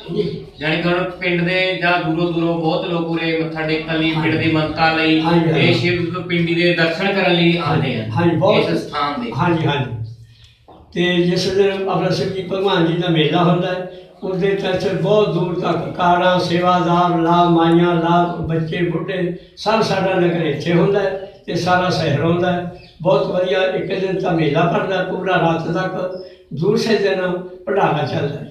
ਜੀ ਯਾਨੀ ਕਿ ਪਿੰਡ ਦੇ ਜਾਂ ਦੂਰੋਂ ਦੂਰੋਂ ਬਹੁਤ ਲੋਕ ਉਰੇ ਮੱਥਾ ਟੇਕਣ ਲਈ ਪਿੰਡ ਦੀ ਮੰਨਤਾ ਲਈ ਹਾਂਜੀ, ਹਾਂਜੀ। ਇਹ ਸ਼ਿਵ ਪਿੰਡੀ ਦੇ ਦਰਸ਼ਨ ਕਰਨ ਲਈ ਆਉਂਦੇ ਹਨ ਹਾਂਜੀ ਬਹੁਤ ਇਸ ਸਥਾਨ ਦੇ। ਹਾਂਜੀ ਹਾਂਜੀ। ਤੇ ਜਿਸ ਦਿਨ ਆਪਣਾ ਸ਼ਿਵ ਜੀ ਭਗਵਾਨ ਜੀ ਦਾ ਮੇਲਾ ਹੁੰਦਾ ਹੈ ਉਹਦੇ ਤੱਕ ਬਹੁਤ ਦੂਰ ਤੱਕ ਕਾਰਾਂ ਸੇਵਾਦਾਰ ਲਾਭ ਮਾਈਆਂ ਲਾਭ ਬੱਚੇ ਬੁੱਢੇ ਸਭ ਸਾਡਾ ਨਗਰ ਇੱਥੇ ਹੁੰਦਾ ਹੈ ਤੇ ਸਾਰਾ ਸ਼ਹਿਰ ਹੁੰਦਾ ਹੈ। ਬਹੁਤ ਵਧੀਆ ਇੱਕ ਦਿਨ ਤਾਂ ਮੇਲਾ ਭਰਦਾ ਪੂਰਾ ਰਾਤ ਤੱਕ ਦੂਸਰੇ ਦਿਨ ਪੜਾਵਾ ਚੱਲਦਾ ਹੈ।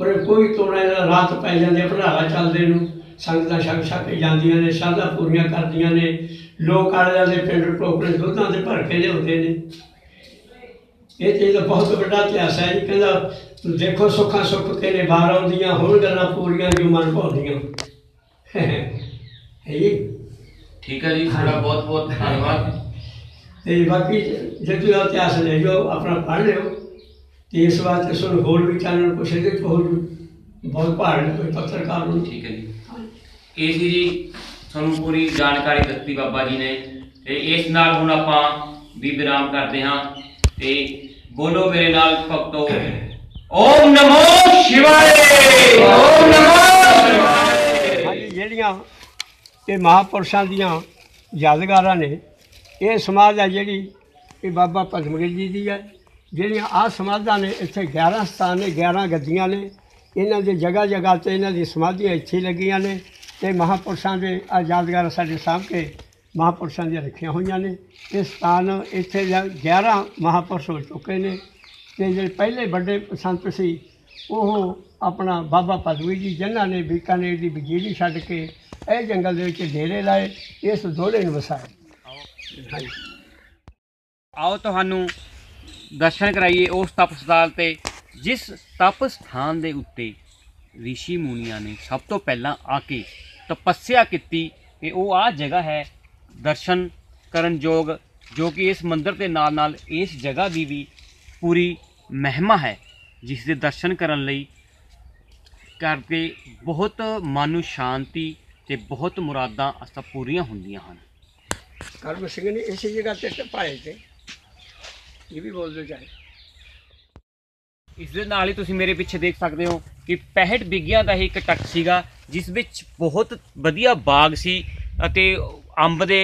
ਔਰ ਕੋਈ ਤੋੜਾ ਇਹਦਾ ਰਾਤ ਪੈ ਜਾਂਦੀ ਭੰਡਾਰਾ ਚੱਲਦੇ ਨੂੰ। ਸੰਗਤਾਂ ਛਕ ਛਕ ਕੇ ਜਾਂਦੀਆਂ ਨੇ ਸ਼ਰਧਾ ਪੂਰੀਆਂ ਕਰਦੀਆਂ ਨੇ। ਲੋਕ ਆਲੇ ਦੇ ਪਿੰਡ ਟੋਕਰੇ ਦੁੱਧਾਂ ਦੇ ਭਰ ਕੇ ਲਿਆਉਂਦੇ ਨੇ। ਇਹ ਤੇ ਇਹਦਾ ਬਹੁਤ ਵੱਡਾ ਇਤਿਹਾਸ ਹੈ ਜੀ। ਕਹਿੰਦਾ ਦੇਖੋ ਸੁੱਖਾਂ ਸੁੱਖ ਕੇ ਨੇ ਬਾਹਰ ਆਉਂਦੀਆਂ ਹੁਣ ਗੱਲਾਂ ਪੂਰੀਆਂ ਜੋ ਮਨ ਭਾਉਂਦੀਆਂ। ਹੈ ਜੀ? ਠੀਕ ਹੈ ਜੀ ਤੁਹਾਡਾ ਬਹੁਤ ਬਹੁਤ ਧੰਨਵਾਦ। ਤੇ ਬਾਕੀ ਜੇ ਤੁਸੀਂ ਇਤਿਹਾਸ ਲੈ ਜਾਓ ਆਪਣਾ ਪੜ੍ਹ ਲਿਓ। ਤੇ ਇਸ ਵਾਸਤੇ ਸੁਣ ਹੋਰ ਵੀ ਚਾਨਣ ਕੁਛ ਇਹਦੇ ਚ ਹੋਰ ਵੀ ਬਹੁਤ ਭਾੜ ਨੇ ਕੋਈ ਪੱਤਰਕਾਰ ਨੂੰ। ਠੀਕ ਹੈ ਜੀ। ਇਹ ਸੀ ਜੀ ਤੁਹਾਨੂੰ ਪੂਰੀ ਜਾਣਕਾਰੀ ਦਿੱਤੀ ਬਾਬਾ ਜੀ ਨੇ ਤੇ ਇਸ ਨਾਲ ਹੁਣ ਆਪਾਂ ਵੀ ਵਿਰਾਮ ਕਰਦੇ ਹਾਂ ਤੇ ਬੋਲੋ ਮੇਰੇ ਨਾਲ ਭਗਤੋ। ਓਮ ਨਮੋ ਸ਼ਿਵਾਏ! ਓਮ ਨਮੋ ਸ਼ਿਵਾਏ! ਹਾਂਜੀ ਜਿਹੜੀਆਂ ਇਹ ਮਹਾਪੁਰਸ਼ਾਂ ਦੀਆਂ ਯਾਦਗਾਰਾਂ ਨੇ ਇਹ ਸਮਾਧ ਹੈ ਜਿਹੜੀ ਇਹ ਬਾਬਾ ਪਦਮਗਿਰੀ ਜੀ ਦੀ ਹੈ। ਜਿਹੜੀਆਂ ਆ ਸਮਾਧਾਂ ਨੇ, ਇੱਥੇ 11 ਸਥਾਨ ਨੇ 11 ਗੱਦੀਆਂ ਨੇ। ਇਹਨਾਂ ਦੀ ਜਗ੍ਹਾ ਜਗ੍ਹਾ ਤੇ ਇਹਨਾਂ ਦੀ ਸਮਾਧੀਆਂ ਇੱਥੇ ਲੱਗੀਆਂ ਨੇ ਤੇ ਮਹਾਪੁਰਸ਼ਾਂ ਦੇ ਆਹ ਯਾਦਗਾਰ ਸਾਡੇ ਸਾਹਮਣੇ ਮਹਾਪੁਰਸ਼ਾਂ ਦੀਆਂ ਰੱਖੀਆਂ ਹੋਈਆਂ ਨੇ। ਇਹ ਸਥਾਨ ਇੱਥੇ ਜ- 11 ਮਹਾਪੁਰਸ਼ ਹੋ ਚੁੱਕੇ ਨੇ ਤੇ ਜਿਹੜੇ ਪਹਿਲੇ ਵੱਡੇ ਸੰਤ ਸੀ, ਉਹ ਆਪਣਾ ਬਾਬਾ ਪਦਵੀ ਜੀ, ਜਿਨ੍ਹਾਂ ਨੇ ਬੀਕਾਨੇਰ ਦੀ ਬਜੀਰੀ ਛੱਡ ਕੇ ਇਹ ਜੰਗਲ ਦੇ ਵਿੱਚ ਡੇਰੇ ਲਾਏ, ਇਸ ਦੋਲੇ ਨੂੰ ਵਸਾਇਆ। ਆਓ ਤੁਹਾਨੂੰ ਦਰਸ਼ਨ ਕਰਾਈਏ ਉਸ ਤਪ ਸਥਾਨ ਤੇ, ਜਿਸ ਤਪ ਸਥਾਨ ਦੇ ਉੱਤੇ ਰਿਸ਼ੀ ਮੁਨੀਆਂ ਨੇ ਸਭ ਤੋਂ ਪਹਿਲਾਂ ਆ ਕੇ ਤਪੱਸਿਆ ਕੀਤੀ ਕਿ ਉਹ ਆ ਜਗ੍ਹਾ ਹੈ ਦਰਸ਼ਨ ਕਰਨ ਯੋਗ, ਜੋ ਕਿ ਇਸ ਮੰਦਿਰ ਦੇ ਨਾਲ ਨਾਲ ਇਸ ਜਗ੍ਹਾ ਦੀ ਵੀ ਪੂਰੀ ਮਹਿਮਾ ਹੈ, ਜਿਸ ਦੇ ਦਰਸ਼ਨ ਕਰਨ ਲਈ ਕਰਕੇ ਬਹੁਤ ਮਨ ਨੂੰ ਸ਼ਾਂਤੀ ਤੇ ਬਹੁਤ ਮੁਰਾਦਾਂ ਅਸਾਂ ਪੂਰੀਆਂ ਹੁੰਦੀਆਂ ਹਨ। ਕਰਮ ਸਿੰਘ ਨੇ ਇਸੇ ਜਗ੍ਹਾ ਤੇ ਟਪਾਏ ਤੇ। ਇਹ ਵੀ ਬੋਲ ਦਿਓ ਚਾਹੇ। ਇਸ ਦੇ ਨਾਲ ਹੀ ਤੁਸੀਂ ਮੇਰੇ ਪਿੱਛੇ ਦੇਖ ਸਕਦੇ ਹੋ ਕਿ 65 ਬਿੱਗਿਆਂ ਦਾ ਹੀ ਇੱਕ ਟੱਕ ਸੀਗਾ ਜਿਸ ਵਿੱਚ ਬਹੁਤ ਵਧੀਆ ਬਾਗ ਸੀ ਅਤੇ ਅੰਬ ਦੇ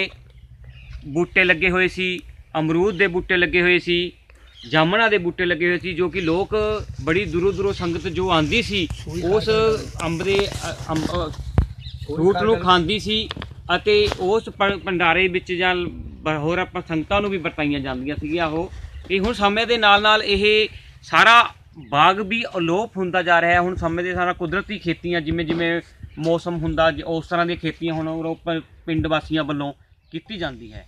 ਬੂਟੇ ਲੱਗੇ ਹੋਏ ਸੀ ਅਮਰੂਦ ਦੇ ਬੂਟੇ ਲੱਗੇ ਹੋਏ ਸੀ ਜਾਮਣਾ ਦੇ ਬੂਟੇ ਲੱਗੇ ਹੋਏ ਸੀ ਜੋ ਕਿ ਲੋਕ ਬੜੀ ਦੂਰੋਂ ਦੂਰੋਂ ਸੰਗਤ ਜੋ ਆਂਦੀ ਸੀ ਉਸ ਅੰਬ ਦੇ ਫਰੂਟ ਨੂੰ ਖਾਂਦੀ ਸੀ ਅਤੇ ਉਸ ਭੰਡਾਰੇ ਵਿੱਚ ਜਾਂ ਹੋਰ ਆਪਾਂ ਸੰਗਤਾਂ ਨੂੰ ਵੀ ਵਰਤਾਈਆਂ ਜਾਂਦੀਆਂ ਸੀਗੀਆਂ ਉਹ ਇਹ ਹੁਣ ਸਮੇਂ ਦੇ ਨਾਲ ਨਾਲ ਇਹ ਸਾਰਾ ਬਾਗ ਵੀ ਅਲੋਪ ਹੁੰਦਾ ਜਾ ਰਿਹਾ ਹੈ। ਹੁਣ ਸਮੇਂ ਦੇ ਸਾਰਾ ਕੁਦਰਤੀ ਖੇਤੀਆਂ ਜਿਵੇਂ ਜਿਵੇਂ ਮੌਸਮ ਹੁੰਦਾ, ਜ- ਉਸ ਤਰ੍ਹਾਂ ਦੀਆਂ ਖੇਤੀਆਂ ਹੁਣ ਉਹ ਪਿੰਡ ਵਾਸੀਆਂ ਵੱਲੋਂ ਕੀਤੀ ਜਾਂਦੀ ਹੈ।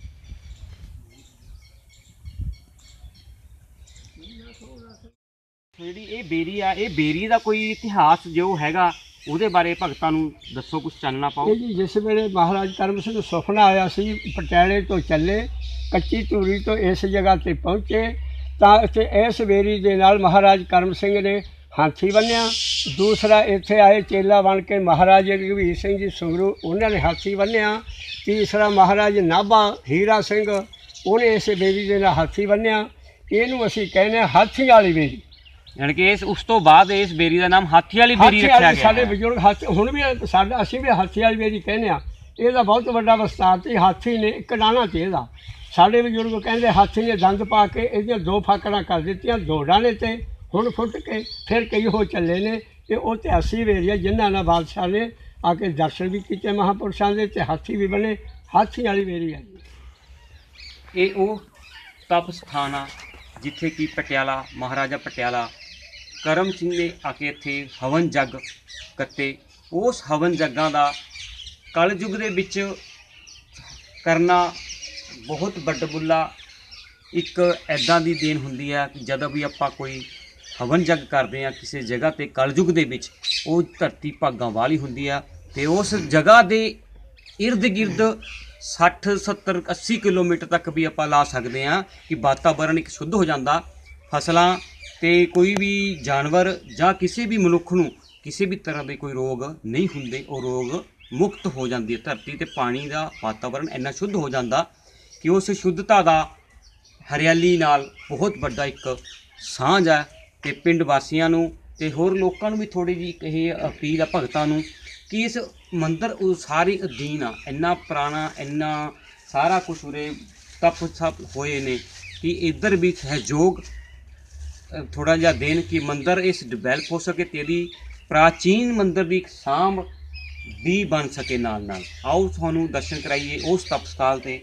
ਜਿਹੜੀ ਇਹ ਬੇਰੀ ਆ, ਇਹ ਬੇਰੀ ਦਾ ਕੋਈ ਇਤਿਹਾਸ ਜੋ ਹੈਗਾ ਉਹਦੇ ਬਾਰੇ ਭਗਤਾਂ ਨੂੰ ਦੱਸੋ ਕੁਝ ਚਾਨਣਾ ਪਾਓ। ਜੀ, ਜਿਸ ਵੇਲੇ ਮਹਾਰਾਜ ਕਰਮ ਸਿੰਘ ਸੁਪਨਾ ਆਇਆ ਸੀ, ਪਟਿਆਲੇ ਤੋਂ ਚੱਲੇ, ਕੱਚੀ ਧੂਰੀ ਤੋਂ ਇਸ ਜਗ੍ਹਾ ਤੇ ਪਹੁੰਚੇ, ਤਾਂ ਇੱਥੇ ਇਸ ਵੇਰੀ ਦੇ ਨਾਲ ਮਹਾਰਾਜ ਕਰਮ ਸਿੰਘ ਨੇ ਹਾਥੀ ਬੰਨਿਆ। ਦੂਸਰਾ ਇੱਥੇ ਆਏ ਚੇਲਾ ਬਣ ਕੇ ਮਹਾਰਾਜ ਰਘਵੀਰ ਸਿੰਘ ਜੀ ਸੰਗਰੂ, ਉਹਨਾਂ ਨੇ ਹਾਥੀ ਬੰਨਿਆ। ਤੀਸਰਾ ਮਹਾਰਾਜ ਨਾਭਾ ਹੀਰਾ ਸਿੰਘ, ਉਹਨੇ ਇਸ ਬੇਰੀ ਦੇ ਨਾਲ ਹਾਥੀ ਬੰਨਿਆ। ਇਹਨੂੰ ਅਸੀਂ ਕਹਿੰਦੇ ਹਾਂ ਹਾਥੀ ਵਾਲੀ ਬੇਰੀ ਯਾਨੀ ਕਿ ਇਸ ਉਸ ਤੋਂ ਬਾਅਦ ਇਸ ਬੇਰੀ ਦਾ ਨਾਮ ਹਾਥੀ ਵਾਲੀ ਬੇਰੀ ਹਾਥੀ ਰੱਖਿਆ ਵਾਲੀ ਗਿਆ ਸਾਡੇ ਹੈ। ਬਜ਼ੁਰਗ ਹਾਥੀ ਹੁਣ ਵੀ ਸਾਡਾ ਅਸੀਂ ਵੀ ਹਾਥੀ ਵਾਲੀ ਬੇਰੀ ਕਹਿੰਦੇ ਆ ਇਹਦਾ ਬਹੁਤ ਵੱਡਾ ਵਿਸਤਾਰ ਤੇ ਹਾਥੀ ਨੇ ਇੱਕ ਡਾਣਾ ਤੇ ਇਹਦਾ। ਸਾਡੇ ਬਜ਼ੁਰਗ ਕਹਿੰਦੇ ਹਾਥੀ ਨੇ ਦੰਦ ਪਾ ਕੇ ਇਹਦੀਆਂ ਦੋ ਫਾਕੜਾਂ ਕਰ ਦਿੱਤੀਆਂ ਦੋ ਡਾਣੇ ਤੇ ਹੁਣ ਫੁੱਟ ਕੇ ਫਿਰ ਕਈ ਹੋ ਚੱਲੇ ਨੇ ਤੇ ਉਹ ਤੇ ਅਸੀਂ ਵੇਰੀਆ ਜਿਨ੍ਹਾਂ ਨਾਲ ਬਾਦਸ਼ਾਹ ਨੇ ਆ ਕੇ ਦਰਸ਼ਨ ਵੀ ਕੀਤੇ ਮਹਾਪੁਰਸ਼ਾਂ ਦੇ ਤੇ ਹਾਥੀ ਵੀ ਬਣੇ। ਹਾਥੀ ਵਾਲੀ ਬੇਰੀ ਹੈ ਇਹ ਉਹ ਤਪ ਸਥਾਨ ਆ ਜਿੱਥੇ ਕਿ ਪਟਿਆਲਾ ਮਹਾਰਾਜਾ ਪਟਿਆਲਾ ਕਰਮ ਸਿੰਘ ਨੇ ਆ ਕੇ ਇੱਥੇ ਹਵਨ ਜੱਗ ਕੱਤੇ। ਉਸ ਹਵਨ ਜੱਗਾਂ ਦਾ ਕਲਯੁਗ ਦੇ ਵਿੱਚ ਕਰਨਾ ਬਹੁਤ ਵੱਡਬੁੱਲਾ ਇੱਕ ਐਦਾਂ ਦੀ ਦੇਣ ਹੁੰਦੀ ਹੈ ਕਿ ਜਦੋਂ ਵੀ ਆਪਾਂ ਕੋਈ ਹਵਨ ਜੱਗ ਕਰਦੇ ਆ ਕਿਸੇ ਜਗ੍ਹਾ ਤੇ ਕਲਯੁਗ ਦੇ ਵਿੱਚ, ਉਹ ਧਰਤੀ ਭਾਗਾਂ ਵਾਲੀ ਹੁੰਦੀ ਆ ਤੇ ਉਸ ਜਗ੍ਹਾ ਦੇ ਇਰਦ ਗਿਰਦ 60 70 80 ਕਿਲੋਮੀਟਰ ਤੱਕ ਵੀ ਆਪਾਂ ਲਾ ਸਕਦੇ ਆ ਕਿ ਵਾਤਾਵਰਣ ਇੱਕ ਸ਼ੁੱਧ ਹੋ ਜਾਂਦਾ। ਫਸਲਾਂ ਤੇ ਕੋਈ ਵੀ ਜਾਨਵਰ ਜਾਂ ਕਿਸੇ ਵੀ ਮਨੁੱਖ ਨੂੰ ਕਿਸੇ ਵੀ ਤਰ੍ਹਾਂ ਦੇ ਕੋਈ ਰੋਗ ਨਹੀਂ ਹੁੰਦੇ, ਉਹ ਰੋਗ ਮੁਕਤ ਹੋ ਜਾਂਦੀ ਹੈ, ਧਰਤੀ ਤੇ ਪਾਣੀ ਦਾ ਵਾਤਾਵਰਣ ਇੰਨਾ ਸ਼ੁੱਧ ਹੋ ਜਾਂਦਾ ਕਿ ਉਸ ਸ਼ੁੱਧਤਾ ਦਾ ਹਰਿਆਲੀ ਨਾਲ ਬਹੁਤ ਵੱਡਾ ਇੱਕ ਸਾਂਝ ਹੈ ਤੇ ਪਿੰਡ ਵਾਸੀਆਂ ਨੂੰ ਤੇ ਹੋਰ ਲੋਕਾਂ ਨੂੰ ਵੀ ਥੋੜੀ ਜੀ ਇਹ ਅਪੀਲ ਆ ਭਗਤਾਂ ਨੂੰ ਕਿ ਇਸ ਮੰਦਰ ਉਹ ਸਾਰੀ ਅਧੀਨ ਆ, ਇੰਨਾ ਪੁਰਾਣਾ, ਇੰਨਾ ਸਾਰਾ ਕੁਝ ਉਰੇ ਤਪ ਸਭ ਹੋਏ ਨੇ ਕਿ ਇੱਧਰ ਵੀ ਸਹਿਯੋਗ ਥੋੜਾ ਜਿਹਾ ਦੇਣ ਕਿ ਮੰਦਰ ਇਸ ਡਿਵੈਲਪ ਹੋ ਸਕੇ ਤੇ ਇਹਦੀ ਪ੍ਰਾਚੀਨ ਮੰਦਰ ਦੀ ਇੱਕ ਸਾਂਭ ਵੀ ਬਣ ਸਕੇ ਨਾਲ ਨਾਲ। ਆਓ ਤੁਹਾਨੂੰ ਦਰਸ਼ਨ ਕਰਾਈਏ ਉਸ ਤਪ ਸਥਾਨ ਤੇ।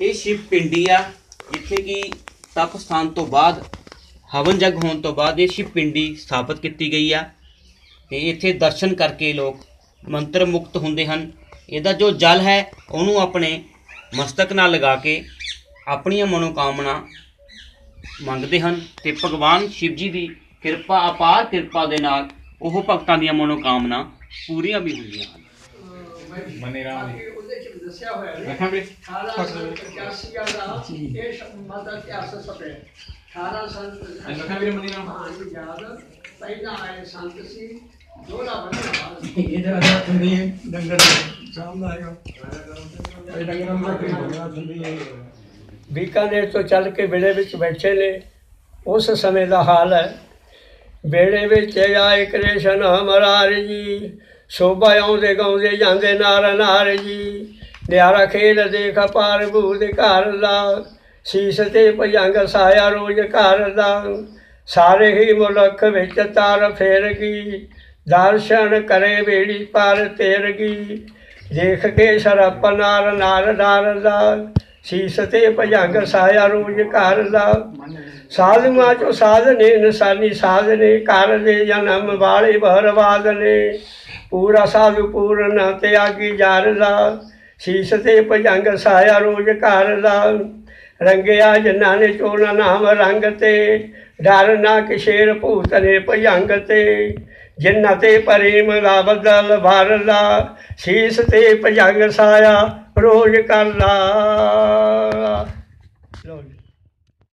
ਇਹ ਸ਼ਿਵ ਪਿੰਡੀ ਆ, ਜਿੱਥੇ ਕਿ ਤਪ ਸਥਾਨ ਤੋਂ ਬਾਅਦ, ਹਵਨ ਜਗ ਹੋਣ ਤੋਂ ਬਾਅਦ ਇਹ ਸ਼ਿਵ ਪਿੰਡੀ ਸਥਾਪਿਤ ਕੀਤੀ ਗਈ ਆ। ਤੇ ਇੱਥੇ ਦਰਸ਼ਨ ਕਰਕੇ ਲੋਕ ਮੰਤਰ ਮੁਕਤ ਹੁੰਦੇ ਹਨ। ਇਹਦਾ ਜੋ ਜਲ ਹੈ, ਉਹਨੂੰ ਆਪਣੇ ਮਸਤਕ ਨਾਲ ਲਗਾ ਕੇ ਆਪਣੀਆਂ ਮਨੋਕਾਮਨਾ ਮੰਗਦੇ ਹਨ ਤੇ ਭਗਵਾਨ ਸ਼ਿਵ ਜੀ ਦੀ ਕਿਰਪਾ ਅਪਾਰ ਕਿਰਪਾ ਦੇ ਨਾਲ ਉਹ ਭਗਤਾਂ ਦੀਆਂ ਮਨੋਕਾਮਨਾ ਪੂਰੀਆਂ ਵੀ ਹੁੰਦੀਆਂ ਹਨ। ਮਨੇ ਰਾਮ ਦੀ ਉਹਦੇ ਚ ਦੱਸਿਆ ਹੋਇਆ ਨੇ ਰੱਖਾਂ ਵੀ 1885 ਵਾਲਾ ਇਹ ਮਾਤਾ ਇਤਿਹਾਸ ਸਪਰੇ 18 ਸੰਤ ਲੱਖਾਂ ਵੀਰੇ ਮਨੀ ਰਾਮ। ਕਹਾਣੀ ਯਾਦ ਪਹਿਲਾਂ ਆਏ ਸੰਤ ਸੀ ਦੋਹਰਾ ਬਣਿਆ ਇਹਦਾ ਅਦਾ ਤੁੰਦੀ ਡੰਗਰ ਸਾਹਮਣੇ ਆਇਓ ਇਹ ਡੰਗਰਾਂ ਦਾ ਕੀ ਹੋਇਆ ਤੁੰਦੀ ਬੀਕਾਨੇਰ ਤੋਂ ਚੱਲ ਕੇ ਵਿੜੇ ਵਿੱਚ ਬੈਠੇ ਨੇ। ਉਸ ਸਮੇਂ ਦਾ ਹਾਲ ਹੈ। ਬੇੜੇ ਵਿੱਚ ਆਏ ਕ੍ਰਿਸ਼ਨ ਹਮਰਾਰ ਜੀ। ਸ਼ੋਭਾ ਆਉਂਦੇ ਗਾਉਂਦੇ ਜਾਂਦੇ ਨਾਰ ਨਾਰ ਜੀ। ਨਿਆਰਾ ਖੇਡ ਦੇਖ ਪਾਰ ਦੇ ਘਰ ਦਾ। ਸੀਸ ਤੇ ਭਜੰਗ ਸਾਇਆ ਰੋਜ਼ ਘਰ ਦਾ। ਸਾਰੇ ਹੀ ਮੁਲਕ ਵਿੱਚ ਤਾਰ ਫੇਰ ਗਈ ਦਰਸ਼ਨ ਕਰੇ ਬੇੜੀ ਪਰ ਤੇਰ ਗਈ ਦੇਖ ਕੇ ਸਰਪ ਨਾਰ ਨਾਰ ਨਾਰ ਦਾ। ਸੀਸ ਤੇ ਭਜੰਗ ਸਾਇਆ ਰੋਜ਼ ਘਰ ਦਾ। ਸਾਧੂਆਂ ਚੋਂ ਸਾਧ ਨੇ ਨਿਸ਼ਾਨੀ ਸਾਧ ਨੇ ਦੇ ਜਨਮ ਵਾਲੇ ਬਰਬਾਦ ਨੇ ਪੂਰਾ ਸਾਧੂ ਪੂਰਨ ਤਿਆਗੀ ਜਾਰ ਦਾ। ਸੀਸ ਤੇ ਭਜੰਗ ਸਾਇਆ ਰੋਜ਼ ਘਰ ਦਾ। ਰੰਗਿਆ ਜਿਨ੍ਹਾਂ ਨੇ ਚੋਲਾ ਨਾਮ ਰੰਗ ਤੇ, ਡਰ ਨਾ ਕਿਸ਼ੇਰ ਭੂਤ ਨੇ ਭਜੰਗ ਤੇ। ਜਿਨ੍ਹਾਂ ਤੇ ਪ੍ਰੇਮ ਦਾ ਬਦਲ ਭਰਦਾ ਸੀਸ ਤੇ ਭਜੰਗ ਸਾਇਆ ਰੋਜ਼ ਕਰਦਾ। ਲਓ